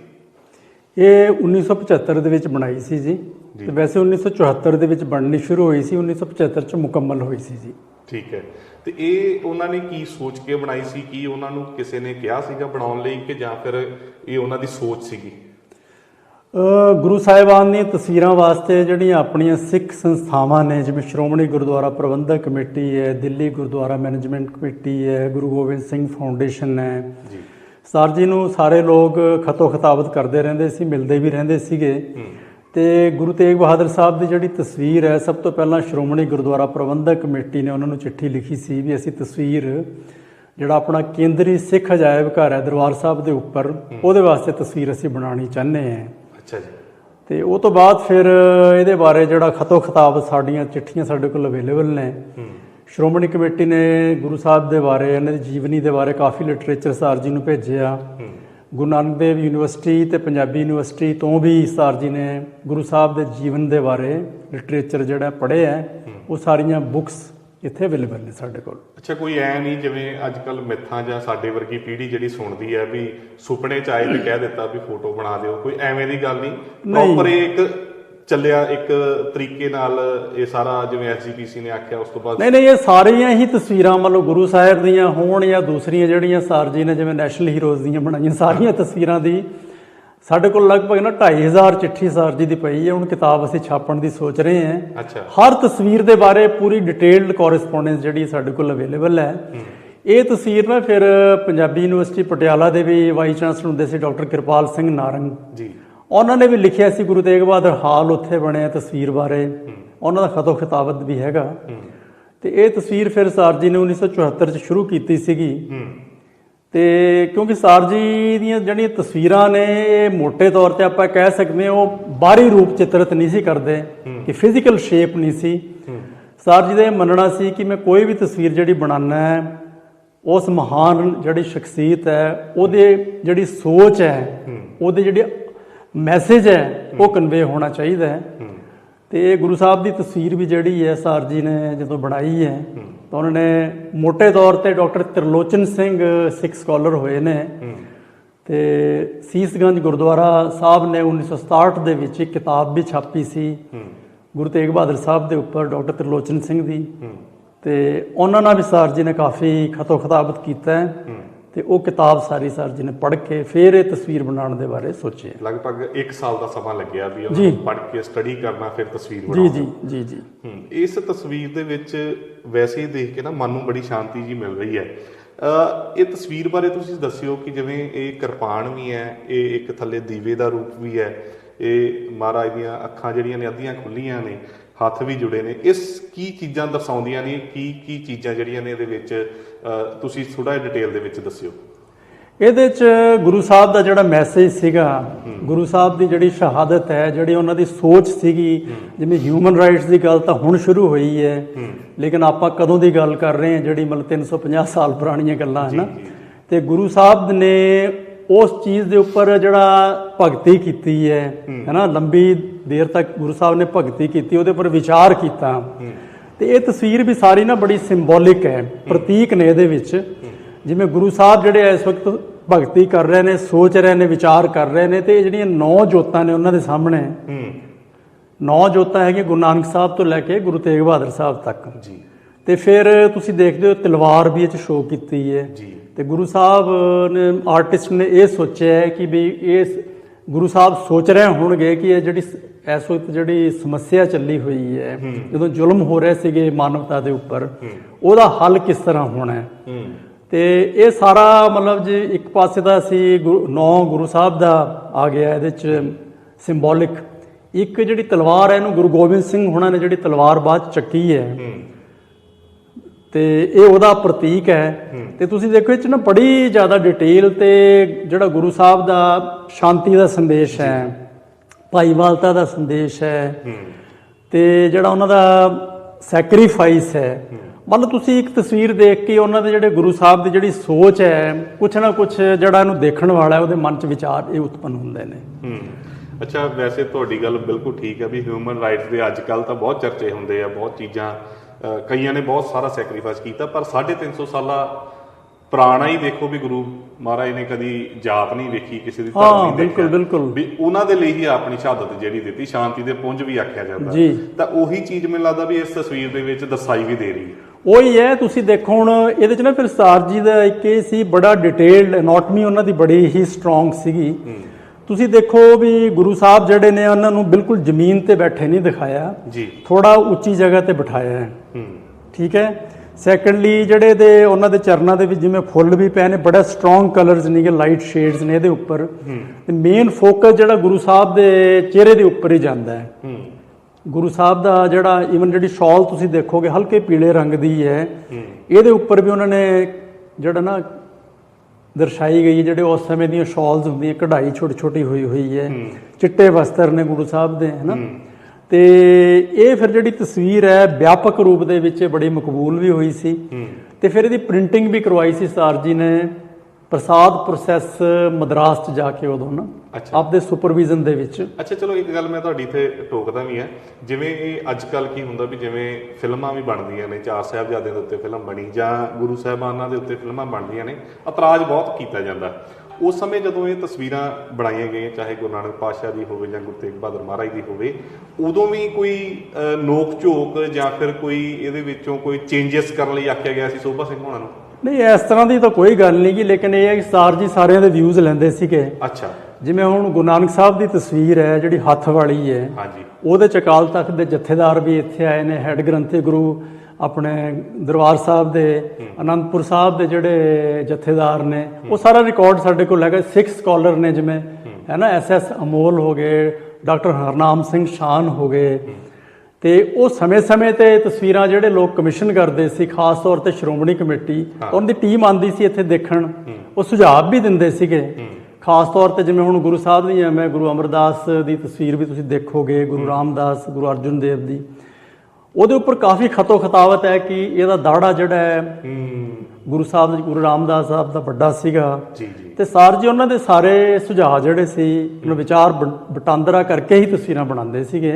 ਇਹ 1975 ਦੇ ਵਿੱਚ ਬਣਾਈ ਸੀ ਜੀ। ਤੇ ਵੈਸੇ 1974 ਦੇ ਵਿੱਚ ਬਣਨੀ ਸ਼ੁਰੂ ਹੋਈ ਸੀ 1975 ਚ ਮੁਕੰਮਲ ਹੋਈ ਸੀ ਜੀ। ਠੀਕ ਹੈ। ਤੇ ਇਹ ਉਹਨਾਂ ਨੇ ਕੀ ਸੋਚ ਕੇ ਬਣਾਈ ਸੀ? ਕੀ ਉਹਨਾਂ ਨੂੰ ਕਿਸੇ ਨੇ ਕਿਹਾ ਸੀਗਾ ਬਣਾਉਣ ਲਈ ਕਿ ਜਾਂ ਫਿਰ ਇਹ ਉਹਨਾਂ ਦੀ ਸੋਚ ਸੀਗੀ? ਗੁਰੂ ਸਾਹਿਬਾਨ ਦੀਆਂ ਤਸਵੀਰਾਂ ਵਾਸਤੇ ਜਿਹੜੀਆਂ ਆਪਣੀਆਂ ਸਿੱਖ ਸੰਸਥਾਵਾਂ ਨੇ ਜਿਵੇਂ ਸ਼੍ਰੋਮਣੀ ਗੁਰਦੁਆਰਾ ਪ੍ਰਬੰਧਕ ਕਮੇਟੀ ਹੈ ਦਿੱਲੀ ਗੁਰਦੁਆਰਾ ਮੈਨੇਜਮੈਂਟ ਕਮੇਟੀ ਹੈ ਗੁਰੂ ਗੋਬਿੰਦ ਸਿੰਘ ਫਾਊਂਡੇਸ਼ਨ ਹੈ। ਜੀ। ਸਰ ਜੀ ਨੂੰ ਸਾਰੇ ਲੋਕ ਖਤੋ ਖਤਾਬਤ ਕਰਦੇ ਰਹਿੰਦੇ ਸੀ ਮਿਲਦੇ ਵੀ ਰਹਿੰਦੇ ਸੀਗੇ। ਤੇ ਗੁਰੂ ਤੇਗ ਬਹਾਦਰ ਸਾਹਿਬ ਦੀ ਜਿਹੜੀ ਤਸਵੀਰ ਹੈ ਸਭ ਤੋਂ ਪਹਿਲਾਂ ਸ਼੍ਰੋਮਣੀ ਗੁਰਦੁਆਰਾ ਪ੍ਰਬੰਧਕ ਕਮੇਟੀ ਨੇ ਉਹਨਾਂ ਨੂੰ ਚਿੱਠੀ ਲਿਖੀ ਸੀ ਵੀ ਅਸੀਂ ਤਸਵੀਰ ਜਿਹੜਾ ਆਪਣਾ ਕੇਂਦਰੀ ਸਿੱਖ ਅਜਾਇਬ ਘਰ ਹੈ ਦਰਬਾਰ ਸਾਹਿਬ ਦੇ ਉੱਪਰ ਉਹਦੇ ਵਾਸਤੇ ਤਸਵੀਰ ਅਸੀਂ ਬਣਾਉਣੀ ਚਾਹੁੰਦੇ ਹਾਂ। ਅੱਛਾ ਜੀ। ਤੇ ਉਹ ਤੋਂ ਬਾਅਦ ਫਿਰ ਇਹਦੇ ਬਾਰੇ ਜਿਹੜਾ ਖਤੋ ਖਤਾਬ ਸਾਡੀਆਂ ਚਿੱਠੀਆਂ ਸਾਡੇ ਕੋਲ ਅਵੇਲੇਬਲ ਨੇ। ਸ਼੍ਰੋਮਣੀ ਕਮੇਟੀ ਨੇ ਗੁਰੂ ਸਾਹਿਬ ਦੇ ਬਾਰੇ ਇਹਨਾਂ ਦੀ ਜੀਵਨੀ ਦੇ ਬਾਰੇ ਕਾਫੀ ਲਿਟਰੇਚਰ ਸਰ ਜੀ ਨੂੰ ਭੇਜਿਆ। ਗੁਰੂ ਨਾਨਕ ਦੇਵ ਯੂਨੀਵਰਸਿਟੀ ਤੇ ਪੰਜਾਬੀ ਯੂਨੀਵਰਸਿਟੀ ਤੋਂ ਵੀ ਸਰ ਜੀ ਨੇ ਗੁਰੂ ਸਾਹਿਬ ਦੇ ਜੀਵਨ ਦੇ ਬਾਰੇ ਲਿਟਰੇਚਰ ਜਿਹੜਾ ਪੜ੍ਹਿਆ ਹੈ ਉਹ ਸਾਰੀਆਂ ਬੁੱਕਸ ਇੱਥੇ ਅਵੇਲੇਬਲ ਨੇ ਸਾਡੇ ਕੋਲ। ਅੱਛਾ ਕੋਈ ਐ ਨਹੀਂ ਜਿਵੇਂ ਅੱਜ ਕੱਲ ਮਿੱਥਾਂ ਜਾਂ ਸਾਡੇ ਵਰਗੀ ਪੀੜ੍ਹੀ ਜਿਹੜੀ ਸੁਣਦੀ ਹੈ ਵੀ ਸੁਪਨੇ ਚ ਆਏ ਤੇ ਕਹਿ ਦਿੱਤਾ ਵੀ ਫੋਟੋ ਬਣਾ ਦਿਓ ਕੋਈ ਐਵੇਂ ਦੀ ਗੱਲ ਨਹੀਂ? ਨਹੀਂ। ਪ੍ਰੋਪਰ ਇੱਕ ਚੱਲਿਆ ਇੱਕ ਤਰੀਕੇ ਨਾਲ ਇਹ ਸਾਰਾ ਜਿਵੇਂ ਐਸਜੀਪੀਸੀ ਨੇ ਆਖਿਆ ਉਸ ਤੋਂ ਬਾਅਦ ਨਹੀਂ ਨਹੀਂ ਇਹ ਸਾਰੀਆਂ ਹੀ ਤਸਵੀਰਾਂ ਮਤਲਬ ਗੁਰੂ ਸਾਹਿਬ ਦੀਆਂ ਹੋਣ ਜਾਂ ਦੂਸਰੀਆਂ ਜਿਹੜੀਆਂ ਸਰ ਜੀ ਨੇ ਜਿਵੇਂ ਨੈਸ਼ਨਲ ਹੀਰੋਜ਼ ਦੀਆਂ ਬਣਾਈਆਂ ਸਾਰੀਆਂ ਤਸਵੀਰਾਂ ਦੀ ਸਾਡੇ ਕੋਲ ਲਗਭਗ ਨਾ 2500 ਚਿੱਠੀ ਸਰ ਜੀ ਦੀ ਪਈ ਹੈ ਹੁਣ ਕਿਤਾਬ ਅਸੀਂ ਛਾਪਣ ਦੀ ਸੋਚ ਰਹੇ ਹਾਂ। ਅੱਛਾ। ਹਰ ਤਸਵੀਰ ਦੇ ਬਾਰੇ ਪੂਰੀ ਡਿਟੇਲਡ ਕੋਰਸਪੋਂਡੈਂਸ ਜਿਹੜੀ ਸਾਡੇ ਕੋਲ ਅਵੇਲੇਬਲ ਹੈ। ਇਹ ਤਸਵੀਰ ਨਾ ਫਿਰ ਪੰਜਾਬੀ ਯੂਨੀਵਰਸਿਟੀ ਪਟਿਆਲਾ ਦੇ ਵੀ ਵਾਈਸ ਚਾਂਸਲਰ ਹੁੰਦੇ ਸੀ ਡਾਕਟਰ ਕਿਰਪਾਲ ਸਿੰਘ ਨਾਰੰਗ। ਜੀ। ਉਹਨਾਂ ਨੇ ਵੀ ਲਿਖਿਆ ਸੀ ਗੁਰੂ ਤੇਗ ਬਹਾਦਰ ਹਾਲ ਉੱਥੇ ਬਣਿਆ ਤਸਵੀਰ ਬਾਰੇ। ਉਹਨਾਂ ਦਾ ਖਤੋ ਖਿਤਾਬਤ ਵੀ ਹੈਗਾ। ਤੇ ਇਹ ਤਸਵੀਰ ਫਿਰ ਸਰ ਜੀ ਨੇ 1974 ਚ ਸ਼ੁਰੂ ਕੀਤੀ ਸੀਗੀ। ਤੇ ਕਿਉਂਕਿ ਸਰ ਜੀ ਦੀਆਂ ਜਿਹੜੀਆਂ ਤਸਵੀਰਾਂ ਨੇ ਇਹ ਮੋٹے ਤੌਰ ਤੇ ਆਪਾਂ ਕਹਿ ਸਕਦੇ ਹਾਂ ਉਹ ਬਾਹਰੀ ਰੂਪ ਚਿੱਤਰਿਤ ਨਹੀਂ ਸੀ ਕਰਦੇ ਕਿ ਫਿਜ਼ੀਕਲ ਸ਼ੇਪ ਨਹੀਂ ਸੀ। ਸਰ ਜੀ ਦਾ ਇਹ ਮੰਨਣਾ ਸੀ ਕਿ ਮੈਂ ਕੋਈ ਵੀ ਤਸਵੀਰ ਜਿਹੜੀ ਬਣਾਉਣਾ ਹੈ ਉਸ ਮਹਾਨ ਜਿਹੜੀ ਸ਼ਖਸੀਅਤ ਹੈ ਉਹਦੇ ਜਿਹੜੀ ਸੋਚ ਹੈ। ਉਹਦੇ ਜਿਹੜੇ ਮੈਸੇਜ ਹੈ ਉਹ ਕਨਵੇ ਹੋਣਾ ਚਾਹੀਦਾ ਹੈ। ਤੇ ਇਹ ਗੁਰੂ ਸਾਹਿਬ ਦੀ ਤਸਵੀਰ ਵੀ ਜਿਹੜੀ ਹੈ ਸਰ ਜੀ ਨੇ ਜਦੋਂ ਬਣਾਈ ਹੈ ਤਾਂ ਉਹਨਾਂ ਨੇ ਮੋٹے ਤੌਰ ਤੇ ਡਾਕਟਰ ਤਰਲੋਚਨ ਸਿੰਘ ਸਿੱਖ ਸਕਾਲਰ ਹੋਏ ਨੇ। ਤੇ ਸੀਸਗੰਜ ਗੁਰਦੁਆਰਾ ਸਾਹਿਬ ਨੇ 1967 ਦੇ ਵਿੱਚ ਇੱਕ ਕਿਤਾਬ ਵੀ ਛਾਪੀ ਸੀ। ਗੁਰੂ ਤੇਗ ਬਹਾਦਰ ਸਾਹਿਬ ਦੇ ਉੱਪਰ ਡਾਕਟਰ ਤਰਲੋਚਨ ਸਿੰਘ ਦੀ। ਤੇ ਉਹਨਾਂ ਨਾਲ ਵੀ ਸਰ ਜੀ ਨੇ ਕਾਫੀ ਖਤੋ ਖਤਾਬਤ ਕੀਤਾ ਹੈ। ਤੇ ਉਹ ਕਿਤਾਬ ਸਾਰੀ ਸਰ ਜੀ ਨੇ ਪੜ੍ਹ ਕੇ ਫਿਰ ਇਹ ਤਸਵੀਰ ਬਣਾਉਣ ਦੇ ਬਾਰੇ ਸੋਚਿਆ ਲਗਭਗ 1 ਸਾਲ ਦਾ ਸਮਾਂ ਲੱਗਿਆ ਵੀ ਜੀ। ਉਹ ਪੜ੍ਹ ਕੇ ਸਟੱਡੀ ਕਰਨਾ ਫਿਰ ਤਸਵੀਰ ਜੀ ਬਣਾਉਣਾ। ਜੀ ਜੀ ਜੀ। ਹੂੰ ਇਸ ਤਸਵੀਰ ਦੇ ਵਿੱਚ ਵੈਸੇ ਹੀ ਦੇਖ ਕੇ ਨਾ ਮਨ ਨੂੰ ਬੜੀ ਸ਼ਾਂਤੀ ਜੀ ਮਿਲ ਰਹੀ ਹੈ। ਇਹ ਤਸਵੀਰ ਬਾਰੇ ਤੁਸੀਂ ਦੱਸਿਓ ਕਿ ਜਿਵੇਂ ਇਹ ਕਿਰਪਾਨ ਵੀ ਹੈ ਇਹ ਇੱਕ ਥੱਲੇ ਦੀਵੇ ਦਾ ਰੂਪ ਵੀ ਹੈ ਇਹ ਮਹਾਰਾਜ ਦੀਆਂ ਅੱਖਾਂ ਜਿਹੜੀਆਂ ਨੇ ਅੱਧੀਆਂ ਖੁੱਲੀਆਂ ਨੇ ਹੱਥ ਵੀ ਜੁੜੇ ਨੇ। ਇਸ ਕੀ ਚੀਜ਼ਾਂ ਦਰਸਾਉਂਦੀਆਂ ਨੇ ਕੀ ਕੀ ਚੀਜ਼ਾਂ ਜਿਹੜੀਆਂ ਨੇ ਇਹਦੇ ਵਿੱਚ ਤੁਸੀਂ ਥੋੜਾ ਡਿਟੇਲ ਦੇ ਵਿੱਚ ਦੱਸਿਓ। ਇਹਦੇ ਚ ਗੁਰੂ ਸਾਹਿਬ ਦਾ ਜਿਹੜਾ ਮੈਸੇਜ ਸੀਗਾ ਗੁਰੂ ਸਾਹਿਬ ਦੀ ਜਿਹੜੀ ਸ਼ਹਾਦਤ ਹੈ ਜਿਹੜੀ ਉਹਨਾਂ ਦੀ ਸੋਚ ਸੀਗੀ ਜਿਵੇਂ ਹਿਊਮਨ ਰਾਈਟਸ ਦੀ ਗੱਲ ਤਾਂ ਹੁਣ ਸ਼ੁਰੂ ਹੋਈ ਹੈ ਲੇਕਿਨ ਆਪਾਂ ਕਦੋਂ ਦੀ ਗੱਲ ਕਰ ਰਹੇ ਹਾਂ ਜਿਹੜੀ ਮਤਲਬ 350 ਸਾਲ ਪੁਰਾਣੀਆਂ ਗੱਲਾਂ ਹਨ। ਤੇ ਗੁਰੂ ਸਾਹਿਬ ਨੇ ਉਸ ਚੀਜ਼ ਦੇ ਉੱਪਰ ਜਿਹੜਾ ਭਗਤੀ ਕੀਤੀ ਹੈ ਹੈਨਾ ਲੰਬੀ ਦੇਰ ਤੱਕ ਗੁਰੂ ਸਾਹਿਬ ਨੇ ਭਗਤੀ ਕੀਤੀ ਉਹਦੇ ਉੱਪਰ ਵਿਚਾਰ ਕੀਤਾ। ਤੇ ਇਹ ਤਸਵੀਰ ਵੀ ਸਾਰੀ ਨਾ ਬੜੀ ਸਿੰਬੋਲਿਕ ਹੈ ਪ੍ਰਤੀਕ ਨੇ ਇਹਦੇ ਵਿੱਚ। ਜਿਵੇਂ ਗੁਰੂ ਸਾਹਿਬ ਜਿਹੜੇ ਇਸ ਵਕਤ ਭਗਤੀ ਕਰ ਰਹੇ ਨੇ ਸੋਚ ਰਹੇ ਨੇ ਵਿਚਾਰ ਕਰ ਰਹੇ ਨੇ ਤੇ ਇਹ ਜਿਹੜੀਆਂ ਨੌ ਜੋਤਾਂ ਨੇ ਉਹਨਾਂ ਦੇ ਸਾਹਮਣੇ। ਹੂੰ। ਨੌ ਜੋਤਾਂ ਹੈਗੀਆਂ ਗੁਰੂ ਨਾਨਕ ਸਾਹਿਬ ਤੋਂ ਲੈ ਕੇ ਗੁਰੂ ਤੇਗ ਬਹਾਦਰ ਸਾਹਿਬ ਤੱਕ। ਜੀ। ਤੇ ਫਿਰ ਤੁਸੀਂ ਦੇਖਦੇ ਹੋ ਤਲਵਾਰ ਵੀ ਇਹ ਚ ਸ਼ੋਅ ਕੀਤੀ ਹੈ। ਜੀ। ਤੇ ਗੁਰੂ ਸਾਹਿਬ ਨੇ ਆਰਟਿਸਟ ਨੇ ਇਹ ਸੋਚਿਆ ਹੈ ਕਿ ਵੀ ਇਸ ਗੁਰੂ ਸਾਹਿਬ ਸੋਚ ਰਹੇ ਹੋਣਗੇ ਕਿ ਇਹ ਜਿਹੜੀ ਇਸ ਵਕਤ ਜਿਹੜੀ ਸਮੱਸਿਆ ਚੱਲੀ ਹੋਈ ਹੈ ਜਦੋਂ ਜ਼ੁਲਮ ਹੋ ਰਹੇ ਸੀਗੇ ਮਾਨਵਤਾ ਦੇ ਉੱਪਰ ਉਹਦਾ ਹੱਲ ਕਿਸ ਤਰ੍ਹਾਂ ਹੋਣਾ ਹੈ? ਤੇ ਇਹ ਸਾਰਾ ਮਤਲਬ ਜੇ ਇੱਕ ਪਾਸੇ ਦਾ ਗੁਰੂ- ਨੌ ਗੁਰੂ ਸਾਹਿਬ ਦਾ ਆ ਗਿਆ ਇਹਦੇ ਚ ਸਿੰਬੋਲਿਕ ਇੱਕ ਜਿਹੜੀ ਤਲਵਾਰ ਹੈ ਇਹਨੂੰ ਗੁਰੂ ਗੋਬਿੰਦ ਸਿੰਘ ਹੁਣਾਂ ਨੇ ਜਿਹੜੀ ਤਲਵਾਰ ਬਾਅਦ ਚੱਕੀ ਹੈ। ਹੂੰ। ਤੇ ਇਹ ਉਹਦਾ ਪ੍ਰਤੀਕ ਹੈ। ਤੇ ਤੁਸੀਂ ਦੇਖੋ ਇਹ ਚ ਨਾ ਬੜੀ ਜ਼ਿਆਦਾ ਡਿਟੇਲ ਤੇ ਜਿਹੜਾ ਗੁਰੂ ਸਾਹਿਬ ਦਾ ਸ਼ਾਂਤੀ ਦਾ ਸੰਦੇਸ਼ ਹੈ। ਭਾਈਵਾਲਤਾ ਦਾ ਸੰਦੇਸ਼ ਹੈ। ਤੇ ਜਿਹੜਾ ਉਹਨਾਂ ਦਾ ਸੈਕਰੀਫਾਈਸ ਹੈ। ਮਤਲਬ ਤੁਸੀਂ ਇੱਕ ਤਸਵੀਰ ਦੇਖ ਕੇ ਉਹਨਾਂ ਦੇ ਜਿਹੜੇ ਗੁਰੂ ਸਾਹਿਬ ਦੀ ਜਿਹੜੀ ਸੋਚ ਹੈ ਕੁਛ ਨਾ ਕੁਛ ਜਿਹੜਾ ਇਹਨੂੰ ਦੇਖਣ ਵਾਲਾ ਉਹਦੇ ਮਨ 'ਚ ਵਿਚਾਰ ਇਹ ਉਤਪੰਨ ਹੁੰਦੇ ਨੇ। ਅੱਛਾ ਵੈਸੇ ਤੁਹਾਡੀ ਗੱਲ ਬਿਲਕੁਲ ਠੀਕ ਹੈ ਵੀ ਹਿਊਮਨ ਰਾਈਟਸ ਦੇ ਅੱਜ ਕੱਲ ਤਾਂ ਬਹੁਤ ਚਰਚੇ ਹੁੰਦੇ ਆ ਬਹੁਤ ਚੀਜ਼ਾਂ ਕਈਆਂ ਨੇ ਬਹੁਤ ਸਾਰਾ ਸੈਕਰੀਫਾਈਸ ਕੀਤਾ ਪਰ 350 ਸਾਲਾ ਪੁਰਾਣਾ ਹੀ ਦੇਖੋ ਵੀ ਗੁਰੂ ਮਹਾਰਾਜ ਨੇ ਕਦੀ ਜਾਤ ਨਹੀਂ ਵੇਖੀ ਕਿਸੇ ਦੀ ਧਰਮ ਨਹੀਂ ਬਿਲਕੁਲ, ਦੇਖਿਆ। ਬਿਲਕੁਲ। ਵੀ ਉਹਨਾਂ ਦੇ ਲਈ ਹੀ ਆਪਣੀ ਸ਼ਹਾਦਤ ਜਿਹੜੀ ਦਿੱਤੀ ਸ਼ਾਂਤੀ ਦੇ ਪੁੰਜ ਵੀ ਆਖਿਆ ਜਾਂਦਾ। ਜੀ। ਤਾਂ ਉਹੀ ਚੀਜ਼ ਮੈਨੂੰ ਲੱਗਦਾ ਵੀ ਇਸ ਤਸਵੀਰ ਦੇ ਵਿੱਚ ਦਰਸਾਈ ਵੀ ਦੇ ਰਹੀ ਹੈ। ਉਹੀ ਹੈ ਤੁਸੀਂ ਦੇਖੋ ਹੁਣ ਇਹਦੇ ਚ ਨਾ ਫਿਰ ਸਰ ਜੀ ਦਾ ਇੱਕ ਇਹ ਸੀ ਬੜਾ ਡਿਟੇਲਡ ਐਨਾਟਮੀ ਉਹਨਾਂ ਦੀ ਬੜੀ ਹੀ ਸਟਰੋਂਗ ਸੀਗੀ। ਤੁਸੀਂ ਦੇਖੋ ਵੀ ਗੁਰੂ ਸਾਹਿਬ ਜਿਹੜੇ ਨੇ ਉਹਨਾਂ ਨੂੰ ਬਿਲਕੁਲ ਜ਼ਮੀਨ ਤੇ ਬੈਠੇ ਨਹੀਂ ਦਿਖਾਇਆ। ਜੀ। ਥੋੜਾ ਉੱਚੀ ਜਗ੍ਹਾ ਤੇ ਬਿਠਾਇਆ ਹੈ। ਹੂੰ। ਠੀਕ ਹੈ? ਸੈਕੰਡਲੀ ਜਿਹੜੇ ਦੇ ਉਹਨਾਂ ਦੇ ਚਰਨਾਂ ਦੇ ਵਿੱਚ ਜਿਵੇਂ ਫੁੱਲ ਵੀ ਪਏ ਨੇ ਬੜਾ ਸਟਰੋਂਗ ਕਲਰਸ ਨੇਗੇ ਲਾਈਟ ਸ਼ੇਡਸ ਨੇ ਇਹਦੇ ਉੱਪਰ। ਤੇ ਮੇਨ ਫੋਕਸ ਜਿਹੜਾ ਗੁਰੂ ਸਾਹਿਬ ਦੇ ਚਿਹਰੇ ਦੇ ਉੱਪਰ ਹੀ ਜਾਂਦਾ ਹੈ। ਹੂੰ। ਗੁਰੂ ਸਾਹਿਬ ਦਾ ਜਿਹੜਾ ਇਵਨ ਜਿਹੜੀ ਸ਼ਾਲ ਤੁਸੀਂ ਦੇਖੋਗੇ ਹਲਕੇ ਪੀਲੇ ਰੰਗ ਦੀ ਹੈ। ਇਹਦੇ ਉੱਪਰ ਵੀ ਉਹਨਾਂ ਨੇ ਜਿਹੜਾ ਨਾ ਦਰਸਾਈ ਗਈ ਹੈ ਜਿਹੜੇ ਉਸ ਸਮੇਂ ਦੀਆਂ ਸ਼ਾਲਸ ਹੁੰਦੀਆਂ ਕਢਾਈ ਛੋਟੀ ਛੋਟੀ ਹੋਈ ਹੋਈ ਹੈ। ਚਿੱਟੇ ਵਸਤਰ ਨੇ ਗੁਰੂ ਸਾਹਿਬ ਦੇ ਹੈਨਾ ਤੇ ਇਹ ਫਿਰ ਜਿਹੜੀ ਤਸਵੀਰ ਹੈ ਵਿਆਪਕ ਰੂਪ ਦੇ ਵਿੱਚ ਬੜੀ ਮਕਬੂਲ ਵੀ ਹੋਈ ਸੀ। ਤੇ ਫਿਰ ਇਹਦੀ ਪ੍ਰਿੰਟਿੰਗ ਵੀ ਕਰਵਾਈ ਸੀ ਸਰ ਜੀ ਨੇ ਪ੍ਰਸਾਦ ਪ੍ਰੋਸੈਸ ਮਦਰਾਸ ਚ ਜਾ ਕੇ ਉਦੋਂ ਨਾ ਅੱਛਾ। ਆਪਦੇ ਸੁਪਰਵਿਜ਼ਨ ਦੇ ਵਿੱਚ। ਅੱਛਾ ਚਲੋ ਇੱਕ ਗੱਲ ਮੈਂ ਤੁਹਾਡੀ ਇੱਥੇ ਟੋਕਦਾ ਵੀ ਹੈ। ਜਿਵੇਂ ਇਹ ਅੱਜ ਕੱਲ ਕੀ ਹੁੰਦਾ ਵੀ ਜਿਵੇਂ ਫਿਲਮਾਂ ਵੀ ਬਣਦੀਆਂ ਨੇ ਚਾਰ ਸਾਹਿਬਜ਼ਾਦਿਆਂ ਦੇ ਉੱਤੇ ਫਿਲਮ ਬਣੀ ਜਾਂ ਗੁਰੂ ਸਾਹਿਬਾਨਾਂ ਦੇ ਉੱਤੇ ਫਿਲਮਾਂ ਬਣਦੀਆਂ ਨੇ ਇਤਰਾਜ਼ ਬਹੁਤ ਕੀਤਾ ਜਾਂਦਾ। ਉਸ ਸਮੇਂ ਜਦੋਂ ਇਹ ਤਸਵੀਰਾਂ ਬਣਾਈਆਂ ਗਈਆਂ ਚਾਹੇ ਗੁਰੂ ਨਾਨਕ ਪਾਤਸ਼ਾਹ ਦੀ ਹੋਵੇ ਜਾਂ ਗੁਰੂ ਤੇਗ ਬਹਾਦਰ ਮਹਾਰਾਜ ਦੀ ਹੋਵੇ ਉਦੋਂ ਵੀ ਕੋਈ ਨੋਕ ਝੋਕ ਜਾਂ ਫਿਰ ਕੋਈ ਇਹਦੇ ਵਿੱਚੋਂ ਕੋਈ ਚੇਂਜਸ ਕਰਨ ਲਈ ਆਖਿਆ ਗਿਆ ਸੀ ਸੋਭਾ ਸਿੰਘ ਹੋਣਾ ਨੂੰ? ਨਹੀਂ ਇਸ ਤਰ੍ਹਾਂ ਦੀ ਤਾਂ ਕੋਈ ਗੱਲ ਨਹੀਂ ਗੀ ਲੇਕਿਨ ਇਹ ਹੈ ਕਿ ਸਰ ਜੀ ਸਾਰਿਆਂ ਦੇ ਵਿਊਜ਼ ਲੈਂਦੇ ਸੀਗੇ। ਅੱਛਾ। ਜਿਵੇਂ ਹੁਣ ਗੁਰੂ ਨਾਨਕ ਸਾਹਿਬ ਦੀ ਤਸਵੀਰ ਹੈ ਜਿਹੜੀ ਹੱਥ ਵਾਲੀ ਹੈ ਹਾਂਜੀ। ਉਹਦੇ ਚ ਅਕਾਲ ਤਖਤ ਦੇ ਜਥੇਦਾਰ ਵੀ ਇੱਥੇ ਆਏ ਨੇ ਹੈੱਡ ਗ੍ਰੰਥੀ ਗੁਰੂ ਆਪਣੇ ਦਰਬਾਰ ਸਾਹਿਬ ਦੇ ਅਨੰਦਪੁਰ ਸਾਹਿਬ ਦੇ ਜਿਹੜੇ ਜਥੇਦਾਰ ਨੇ ਉਹ ਸਾਰਾ ਰਿਕਾਰਡ ਸਾਡੇ ਕੋਲ ਹੈਗਾ। ਸਿੱਖ ਸਕਾਲਰ ਨੇ ਜਿਵੇਂ ਹੈ ਨਾ ਐਸ ਐਸ ਅਮੋਲ ਹੋ ਗਏ ਡਾਕਟਰ ਹਰਨਾਮ ਸਿੰਘ ਸ਼ਾਨ ਹੋ ਗਏ। ਤੇ ਉਹ ਸਮੇਂ-ਸਮੇਂ ਤੇ ਤਸਵੀਰਾਂ ਜਿਹੜੇ ਲੋਕ ਕਮਿਸ਼ਨ ਕਰਦੇ ਸੀ ਖਾਸ ਤੌਰ ਤੇ ਸ਼੍ਰੋਮਣੀ ਕਮੇਟੀ ਉਹਨਾਂ ਦੀ ਟੀਮ ਆਂਦੀ ਸੀ ਇੱਥੇ ਦੇਖਣ। ਉਹ ਸੁਝਾਅ ਵੀ ਦਿੰਦੇ ਸੀਗੇ। ਖਾਸ ਤੌਰ ਤੇ ਜਿਵੇਂ ਹੁਣ ਗੁਰੂ ਸਾਹਿਬ ਦੀ ਮੈਂ ਗੁਰੂ ਅਮਰਦਾਸ ਦੀ ਤਸਵੀਰ ਵੀ ਤੁਸੀਂ ਦੇਖੋਗੇ ਗੁਰੂ ਰਾਮਦਾਸ ਗੁਰੂ ਅਰਜਨ ਦੇਵ ਦੀ। ਉਹਦੇ ਉੱਪਰ ਕਾਫੀ ਖਤੋ ਖਤਾਵਤ ਹੈ ਕਿ ਇਹਦਾ ਦਾੜਾ ਜਿਹੜਾ ਹੈ ਗੁਰੂ ਸਾਹਿਬ ਦੇ ਗੁਰੂ ਰਾਮਦਾਸ ਸਾਹਿਬ ਦਾ ਵੱਡਾ ਸੀਗਾ। ਜੀ ਜੀ। ਤੇ ਸਰ ਜੀ ਉਹਨਾਂ ਦੇ ਸਾਰੇ ਸੁਝਾਅ ਜਿਹੜੇ ਸੀ ਉਹਨਾਂ ਵਿਚਾਰ ਵਟਾਂਦਰਾ ਕਰਕੇ ਹੀ ਤਸਵੀਰਾਂ ਬਣਾਉਂਦੇ ਸੀਗੇ।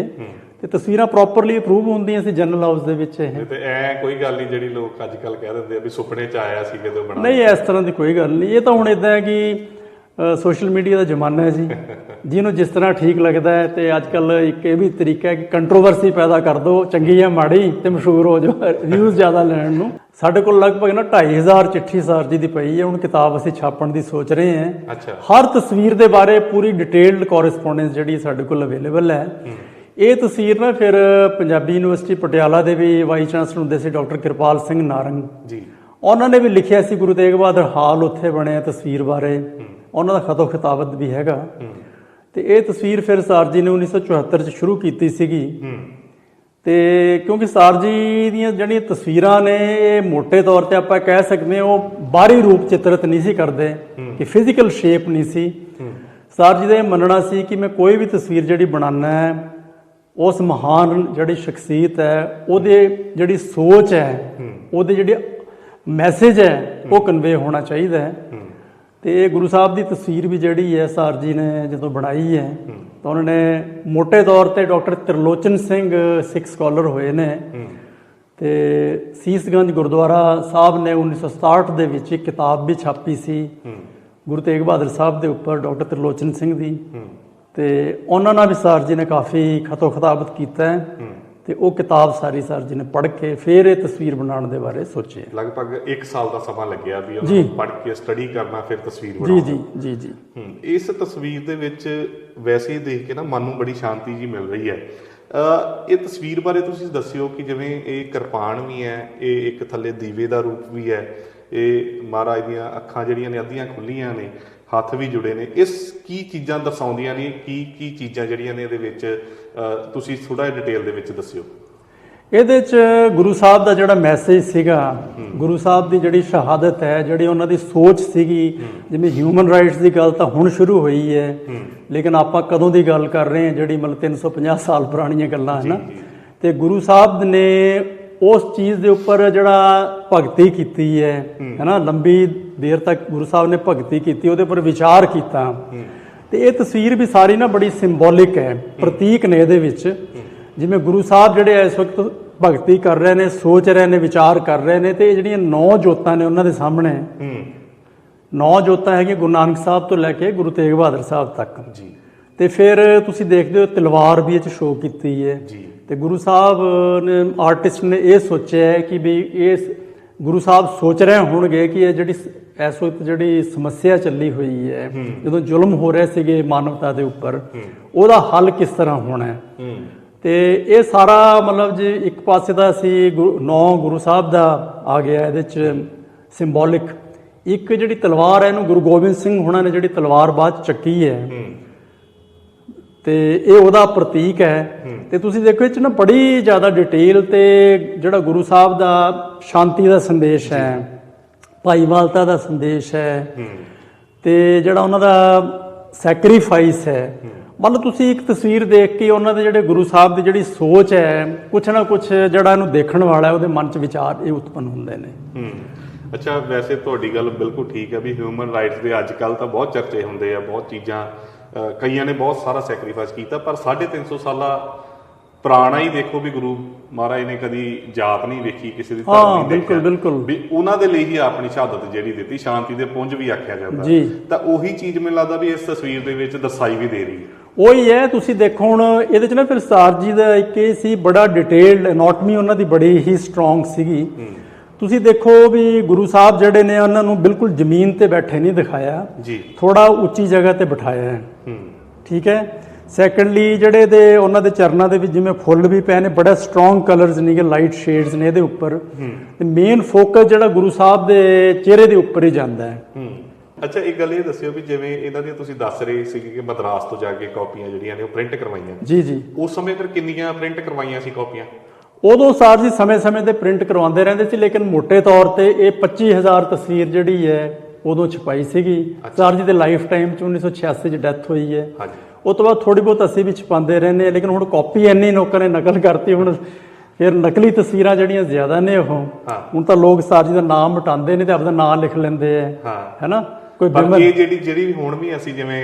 ਤੇ ਤਸਵੀਰਾਂ ਪ੍ਰੋਪਰਲੀ ਅਪਰੂਵ ਹੁੰਦੀਆਂ ਸੀ ਜਨਰਲ ਹਾਊਸ ਦੇ ਵਿੱਚ ਇਹ। ਤੇ ਐ ਕੋਈ ਗੱਲ ਨਹੀਂ ਜਿਹੜੀ ਲੋਕ ਅੱਜ ਕੱਲ ਕਹਿ ਦਿੰਦੇ ਆ ਵੀ ਸੁਪਨੇ ਚ ਆਇਆ ਸੀ ਕਿਤੇ ਬਣਾ ਨਹੀਂ ਇਸ ਤਰ੍ਹਾਂ ਦੀ ਕੋਈ ਗੱਲ ਨਹੀਂ। ਇਹ ਤਾਂ ਹੁਣ ਇਦਾਂ ਹੈ ਕਿ ਸੋਸ਼ਲ ਮੀਡੀਆ ਦਾ ਜ਼ਮਾਨਾ ਹੈ ਜੀ। ਜਿਹਨੂੰ ਜਿਸ ਤਰ੍ਹਾਂ ਠੀਕ ਲੱਗਦਾ ਹੈ ਤੇ ਅੱਜ ਕੱਲ ਇੱਕ ਇਹ ਵੀ ਤਰੀਕਾ ਹੈ ਕਿ ਕੰਟਰੋਵਰਸੀ ਪੈਦਾ ਕਰ ਦਿਓ ਚੰਗੀ ਜਾਂ ਮਾੜੀ ਤੇ ਮਸ਼ਹੂਰ ਹੋ ਜਾਓ ਵਿਊਜ਼ ਜ਼ਿਆਦਾ ਲੈਣ ਨੂੰ। ਸਾਡੇ ਕੋਲ ਲਗਭਗ ਨਾ 2500 ਚਿੱਠੀ ਸਰ ਜੀ ਦੀ ਪਈ ਹੈ ਹੁਣ ਕਿਤਾਬ ਅਸੀਂ ਛਾਪਣ ਦੀ ਸੋਚ ਰਹੇ ਹਾਂ। ਹਰ ਤਸਵੀਰ ਦੇ ਬਾਰੇ ਪੂਰੀ ਡਿਟੇਲਡ ਕੋਰਸਪੋਂਡੈਂਸ ਜਿਹੜੀ ਸਾਡੇ ਕੋਲ ਅਵੇਲੇਬਲ ਹੈ। ਇਹ ਤਸਵੀਰ ਨਾ ਫਿਰ ਪੰਜਾਬੀ ਯੂਨੀਵਰਸਿਟੀ ਪਟਿਆਲਾ ਦੇ ਵੀ ਵਾਈਸ ਚਾਂਸਲਰ ਹੁੰਦੇ ਸੀ ਡਾਕਟਰ ਕਿਰਪਾਲ ਸਿੰਘ ਨਾਰੰਗ। ਜੀ। ਉਹਨਾਂ ਨੇ ਵੀ ਲਿਖਿਆ ਸੀ ਗੁਰੂ ਤੇਗ ਬਹਾਦਰ ਹਾਲ ਉੱਥੇ ਬਣਿਆ ਤਸਵੀਰ ਬਾਰੇ। ਉਹਨਾਂ ਦਾ ਖਤੋ ਖਿਤਾਬਤ ਵੀ ਹੈਗਾ। ਤੇ ਇਹ ਤਸਵੀਰ ਫਿਰ ਸਰ ਜੀ ਨੇ 1974 ਚ ਸ਼ੁਰੂ ਕੀਤੀ ਸੀਗੀ। ਤੇ ਕਿਉਂਕਿ ਸਰ ਜੀ ਦੀਆਂ ਜਿਹੜੀਆਂ ਤਸਵੀਰਾਂ ਨੇ ਇਹ ਮੋٹے ਤੌਰ ਤੇ ਆਪਾਂ ਕਹਿ ਸਕਦੇ ਹਾਂ ਉਹ ਬਾਹਰੀ ਰੂਪ ਚਿੱਤਰਿਤ ਨਹੀਂ ਸੀ ਕਰਦੇ ਕਿ ਫਿਜ਼ੀਕਲ ਸ਼ੇਪ ਨਹੀਂ ਸੀ। ਸਰ ਜੀ ਦਾ ਇਹ ਮੰਨਣਾ ਸੀ ਕਿ ਮੈਂ ਕੋਈ ਵੀ ਤਸਵੀਰ ਜਿਹੜੀ ਬਣਾਉਣਾ ਹੈ ਉਸ ਮਹਾਨ ਜਿਹੜੀ ਸ਼ਖਸੀਅਤ ਹੈ ਉਹਦੇ ਜਿਹੜੀ ਸੋਚ ਹੈ ਉਹਦੇ ਜਿਹੜੇ ਮੈਸੇਜ ਹੈ ਉਹ ਕਨਵੇ ਹੋਣਾ ਚਾਹੀਦਾ ਹੈ। ਤੇ ਇਹ ਗੁਰੂ ਸਾਹਿਬ ਦੀ ਤਸਵੀਰ ਵੀ ਜਿਹੜੀ ਹੈ ਸਰ ਜੀ ਨੇ ਜਦੋਂ ਬਣਾਈ ਹੈ ਤਾਂ ਉਹਨਾਂ ਨੇ ਮੋٹے ਤੌਰ ਤੇ ਡਾਕਟਰ ਤਿਰਲੋਚਨ ਸਿੰਘ ਸਿੱਖ ਸਕਾਲਰ ਹੋਏ ਨੇ। ਤੇ ਸੀਸਗੰਜ ਗੁਰਦੁਆਰਾ ਸਾਹਿਬ ਨੇ 1967 ਦੇ ਵਿੱਚ ਇੱਕ ਕਿਤਾਬ ਵੀ ਛਾਪੀ ਸੀ ਗੁਰੂ ਤੇਗ ਬਹਾਦਰ ਸਾਹਿਬ ਦੇ ਉੱਪਰ ਡਾਕਟਰ ਤਿਰਲੋਚਨ ਸਿੰਘ ਦੀ। ਤੇ ਉਹਨਾਂ ਨਾਲ ਵੀ ਸਰ ਜੀ ਨੇ ਕਾਫੀ ਖਤੋ ਖਤਾਬਤ ਕੀਤਾ ਹੈ। ਤੇ ਉਹ ਕਿਤਾਬ ਸਾਰੀ ਸਰ ਜੀ ਨੇ ਪੜ੍ਹ ਕੇ ਫਿਰ ਇਹ ਤਸਵੀਰ ਬਣਾਉਣ ਦੇ ਬਾਰੇ ਸੋਚਿਆ ਲਗਭਗ 1 ਸਾਲ ਦਾ ਸਮਾਂ ਲੱਗਿਆ ਵੀ ਜੀ। ਉਹਨੂੰ ਪੜ੍ਹ ਕੇ ਸਟੱਡੀ ਕਰਨਾ ਫਿਰ ਤਸਵੀਰ ਜੀ ਬਣਾਉਣਾ ਜੀ ਜੀ ਜੀ। ਹੂੰ ਇਸ ਤਸਵੀਰ ਦੇ ਵਿੱਚ ਵੈਸੇ ਹੀ ਦੇਖ ਕੇ ਨਾ ਮਨ ਨੂੰ ਬੜੀ ਸ਼ਾਂਤੀ ਜੀ ਮਿਲ ਰਹੀ ਹੈ। ਇਹ ਤਸਵੀਰ ਬਾਰੇ ਤੁਸੀਂ ਦੱਸਿਓ ਕਿ ਜਿਵੇਂ ਇਹ ਕਿਰਪਾਨ ਵੀ ਹੈ ਇਹ ਇੱਕ ਥੱਲੇ ਦੀਵੇ ਦਾ ਰੂਪ ਵੀ ਹੈ ਇਹ ਮਹਾਰਾਜ ਦੀਆਂ ਅੱਖਾਂ ਜਿਹੜੀਆਂ ਨੇ ਅੱਧੀਆਂ ਖੁੱਲੀਆਂ ਨੇ ਹੱਥ ਵੀ ਜੁੜੇ ਨੇ। ਇਸ ਕੀ ਚੀਜ਼ਾਂ ਦਰਸਾਉਂਦੀਆਂ ਨੇ? ਕੀ ਕੀ ਚੀਜ਼ਾਂ ਜਿਹੜੀਆਂ ਨੇ ਇਹਦੇ ਵਿੱਚ ਤੁਸੀਂ ਥੋੜਾ ਡਿਟੇਲ ਦੇ ਵਿੱਚ ਦੱਸਿਓ। ਇਹਦੇ ਚ ਗੁਰੂ ਸਾਹਿਬ ਦਾ ਜਿਹੜਾ ਮੈਸੇਜ ਸੀਗਾ ਗੁਰੂ ਸਾਹਿਬ ਦੀ ਜਿਹੜੀ ਸ਼ਹਾਦਤ ਹੈ ਜਿਹੜੀ ਉਹਨਾਂ ਦੀ ਸੋਚ ਸੀਗੀ ਜਿਵੇਂ ਹਿਊਮਨ ਰਾਈਟਸ ਦੀ ਗੱਲ ਤਾਂ ਹੁਣ ਸ਼ੁਰੂ ਹੋਈ ਹੈ ਲੇਕਿਨ ਆਪਾਂ ਕਦੋਂ ਦੀ ਗੱਲ ਕਰ ਰਹੇ ਹਾਂ ਜਿਹੜੀ ਮਤਲਬ 350 ਸਾਲ ਪੁਰਾਣੀਆਂ ਗੱਲਾਂ ਹੈ ਨਾ? ਤੇ ਗੁਰੂ ਸਾਹਿਬ ਨੇ ਉਸ ਚੀਜ਼ ਦੇ ਉੱਪਰ ਜਿਹੜਾ ਭਗਤੀ ਕੀਤੀ ਹੈ ਹੈਨਾ ਲੰਬੀ ਦੇਰ ਤੱਕ ਗੁਰੂ ਸਾਹਿਬ ਨੇ ਭਗਤੀ ਕੀਤੀ ਉਹਦੇ ਉੱਪਰ ਵਿਚਾਰ ਕੀਤਾ। ਤੇ ਇਹ ਤਸਵੀਰ ਵੀ ਸਾਰੀ ਨਾ ਬੜੀ ਸਿੰਬੋਲਿਕ ਹੈ ਪ੍ਰਤੀਕ ਨੇ ਇਹਦੇ ਵਿੱਚ। ਜਿਵੇਂ ਗੁਰੂ ਸਾਹਿਬ ਜਿਹੜੇ ਇਸ ਵਕਤ ਭਗਤੀ ਕਰ ਰਹੇ ਨੇ ਸੋਚ ਰਹੇ ਨੇ ਵਿਚਾਰ ਕਰ ਰਹੇ ਨੇ ਤੇ ਇਹ ਜਿਹੜੀਆਂ ਨੌ ਜੋਤਾਂ ਨੇ ਉਹਨਾਂ ਦੇ ਸਾਹਮਣੇ। ਨੌ ਜੋਤਾਂ ਹੈਗੀਆਂ ਗੁਰੂ ਨਾਨਕ ਸਾਹਿਬ ਤੋਂ ਲੈ ਕੇ ਗੁਰੂ ਤੇਗ ਬਹਾਦਰ ਸਾਹਿਬ ਤੱਕ। ਜੀ। ਤੇ ਫਿਰ ਤੁਸੀਂ ਦੇਖਦੇ ਹੋ ਤਲਵਾਰ ਵੀ ਇਹ ਚ ਸ਼ੋਅ ਕੀਤੀ ਹੈ। ਜੀ। ਤੇ ਗੁਰੂ ਸਾਹਿਬ ਨੇ ਆਰਟਿਸਟ ਨੇ ਇਹ ਸੋਚਿਆ ਹੈ ਕਿ ਵੀ ਇਸ ਗੁਰੂ ਸਾਹਿਬ ਸੋਚ ਰਹੇ ਹੋਣਗੇ ਕਿ ਇਹ ਜਿਹੜੀ ਇਸ ਵਕਤ ਜਿਹੜੀ ਸਮੱਸਿਆ ਚੱਲੀ ਹੋਈ ਹੈ ਜਦੋਂ ਜ਼ੁਲਮ ਹੋ ਰਹੇ ਸੀਗੇ ਮਾਨਵਤਾ ਦੇ ਉੱਪਰ ਉਹਦਾ ਹੱਲ ਕਿਸ ਤਰ੍ਹਾਂ ਹੋਣਾ ਹੈ? ਤੇ ਇਹ ਸਾਰਾ ਮਤਲਬ ਜੀ ਇੱਕ ਪਾਸੇ ਦਾ ਅਸੀਂ ਨੌ ਗੁਰੂ ਸਾਹਿਬ ਦਾ ਆ ਗਿਆ ਇਹਦੇ ਚ ਸਿੰਬੋਲਿਕ ਇੱਕ ਜਿਹੜੀ ਤਲਵਾਰ ਹੈ ਇਹਨੂੰ ਗੁਰੂ ਗੋਬਿੰਦ ਸਿੰਘ ਹੁਣਾਂ ਨੇ ਜਿਹੜੀ ਤਲਵਾਰ ਬਾਅਦ ਚੱਕੀ ਹੈ। ਤੇ ਇਹ ਉਹਦਾ ਪ੍ਰਤੀਕ ਹੈ। ਤੇ ਤੁਸੀਂ ਦੇਖੋ ਇਹ ਚ ਨਾ ਬੜੀ ਜ਼ਿਆਦਾ ਡਿਟੇਲ ਤੇ ਜਿਹੜਾ ਗੁਰੂ ਸਾਹਿਬ ਦਾ ਸ਼ਾਂਤੀ ਦਾ ਸੰਦੇਸ਼ ਹੈ ਭਾਈਵਾਲਤਾ ਦਾ ਸੰਦੇਸ਼ ਹੈ। ਤੇ ਜਿਹੜਾ ਉਹਨਾਂ ਦਾ ਸੈਕਰੀਫਾਈਸ ਹੈ। ਮਤਲਬ ਤੁਸੀਂ ਇੱਕ ਤਸਵੀਰ ਦੇਖ ਕੇ ਉਹਨਾਂ ਦੇ ਜਿਹੜੇ ਗੁਰੂ ਸਾਹਿਬ ਦੀ ਜਿਹੜੀ ਸੋਚ ਹੈ ਕੁਛ ਨਾ ਕੁਛ ਜਿਹੜਾ ਇਹਨੂੰ ਦੇਖਣ ਵਾਲਾ ਹੈ ਉਹਦੇ ਮਨ 'ਚ ਵਿਚਾਰ ਇਹ ਉਤਪੰਨ ਹੁੰਦੇ ਨੇ। ਹੂੰ। ਅੱਛਾ ਵੈਸੇ ਤੁਹਾਡੀ ਗੱਲ ਬਿਲਕੁਲ ਠੀਕ ਹੈ ਵੀ ਹਿਊਮਨ ਰਾਈਟਸ ਦੇ ਅੱਜ ਕੱਲ ਤਾਂ ਬਹੁਤ ਚਰਚੇ ਹੁੰਦੇ ਆ ਬਹੁਤ ਚੀਜ਼ਾਂ ਕਈਆਂ ਨੇ ਬਹੁਤ ਸਾਰਾ ਸੈਕਰੀਫਾਈਸ ਕੀਤਾ ਪਰ 350 ਸਾਲਾ ਪੁਰਾਣਾ ਹੀ ਦੇਖੋ ਵੀ ਗੁਰੂ ਮਹਾਰਾਜ ਨੇ ਕਦੀ ਜਾਤ ਨਹੀਂ ਵੇਖੀ ਕਿਸੇ ਦੀ ਧਰਮ ਨਹੀਂ ਬਿਲਕੁਲ, ਦੇਖਿਆ। ਬਿਲਕੁਲ। ਵੀ ਉਹਨਾਂ ਦੇ ਲਈ ਹੀ ਆਪਣੀ ਸ਼ਹਾਦਤ ਜਿਹੜੀ ਦਿੱਤੀ ਸ਼ਾਂਤੀ ਦੇ ਪੁੰਜ ਵੀ ਆਖਿਆ ਜਾਂਦਾ। ਤਾਂ ਉਹੀ ਚੀਜ਼ ਮੈਨੂੰ ਲੱਗਦਾ ਵੀ ਇਸ ਤਸਵੀਰ ਦੇ ਵਿੱਚ ਦਰਸਾਈ ਵੀ ਦੇ ਰਹੀ ਹੈ ਉਹੀ ਹੈ ਤੁਸੀਂ ਦੇਖੋ ਹੁਣ ਇਹਦੇ ਚ ਨਾ ਫਿਰ ਸਰ ਜੀ ਦਾ ਇੱਕ ਇਹ ਸੀ ਬੜਾ ਡਿਟੇਲਡ ਐਨਾਟਮੀ ਉਹਨਾਂ ਦੀ ਬੜੀ ਹੀ ਸਟਰੋਂਗ ਸੀਗੀ ਤੁਸੀਂ ਦੇਖੋ ਵੀ ਗੁਰੂ ਸਾਹਿਬ ਜਿਹੜੇ ਨੇ ਉਹਨਾਂ ਨੂੰ ਬਿਲਕੁਲ ਜ਼ਮੀਨ ਤੇ ਬੈਠੇ ਨਹੀਂ ਦਿਖਾਇਆ। ਜੀ। ਥੋੜਾ ਉੱਚੀ ਜਗ੍ਹਾ ਤੇ ਬਿਠਾਇਆ ਹੈ। ਠੀਕ ਹੈ? ਸੈਕੰਡਲੀ ਜਿਹੜੇ ਦੇ ਉਹਨਾਂ ਦੇ ਚਰਨਾਂ ਦੇ ਵਿੱਚ ਜਿਵੇਂ ਫੁੱਲ ਵੀ ਪਏ ਨੇ ਬੜਾ ਸਟਰੋਂਗ ਕਲਰਸ ਨੇਗੇ ਲਾਈਟ ਸ਼ੇਡਸ ਨੇ ਇਹਦੇ ਉੱਪਰ। ਤੇ ਮੇਨ ਫੋਕਸ ਜਿਹੜਾ ਗੁਰੂ ਸਾਹਿਬ ਦੇ ਚਿਹਰੇ ਦੇ ਉੱਪਰ ਹੀ ਜਾਂਦਾ ਹੈ। ਅੱਛਾ ਇੱਕ ਗੱਲ ਇਹ ਦੱਸਿਓ ਵੀ ਜਿਵੇਂ ਇਹਨਾਂ ਦੀਆਂ ਤੁਸੀਂ ਦੱਸ ਰਹੇ ਸੀ ਕਿ ਮਦਰਾਸ ਤੋਂ ਜਾ ਕੇ ਕਾਪੀਆਂ ਜਿਹੜੀਆਂ ਨੇ ਉਹ ਪ੍ਰਿੰਟ ਕਰਵਾਈਆਂ। ਜੀ ਜੀ। ਉਸ ਸਮੇਂ ਫਿਰ ਕਿੰਨੀਆਂ ਪ੍ਰਿੰਟ ਕਰਵਾਈਆਂ ਸੀ ਕਾਪੀਆਂ? ਉਦੋਂ ਸਰ ਜੀ ਸਮੇਂ-ਸਮੇਂ ਤੇ ਪ੍ਰਿੰਟ ਕਰਵਾਉਂਦੇ ਰਹਿੰਦੇ ਸੀ ਲੇਕਿਨ ਮੋٹے ਤੌਰ ਤੇ ਇਹ 25000 ਤਸਵੀਰ ਜਿਹੜੀ ਹੈ ਉਦੋਂ ਛਪਾਈ ਸੀਗੀ। ਸਰ ਜੀ ਦੇ ਲਾਈਫ ਟਾਈਮ ਚ 1986 ਚ ਡੈਥ ਹੋਈ ਹੈ। ਹਾਂਜੀ। ਉਹ ਤੋਂ ਬਾਅਦ ਥੋੜੀ ਬਹੁਤ ਅਸੀਂ ਵੀ ਛਪਾਉਂਦੇ ਰਹਿੰਦੇ ਹਾਂ ਲੇਕਿਨ ਹੁਣ ਕਾਪੀ ਇੰਨੀ ਲੋਕਾਂ ਨੇ ਨਕਲ ਕਰਤੀ ਹੁਣ ਫਿਰ ਨਕਲੀ ਤਸਵੀਰਾਂ ਜਿਹੜੀਆਂ ਜ਼ਿਆਦਾ ਨੇ ਉਹ। ਹੁਣ ਤਾਂ ਲੋਕ ਸਰ ਜੀ ਦਾ ਨਾਮ ਮਿਟਾਉਂਦੇ ਨੇ ਤੇ ਆਪਦਾ ਨਾਮ ਲਿਖ ਲੈਂਦੇ ਆ ਹਾਂ। ਹੈਨਾ ਕੋਈ ਬਿਮਲ ਇਹ ਜਿਹੜੀ ਜਿਹੜੀ ਵੀ ਹੁਣ ਵੀ ਅਸੀਂ ਜਿਵੇਂ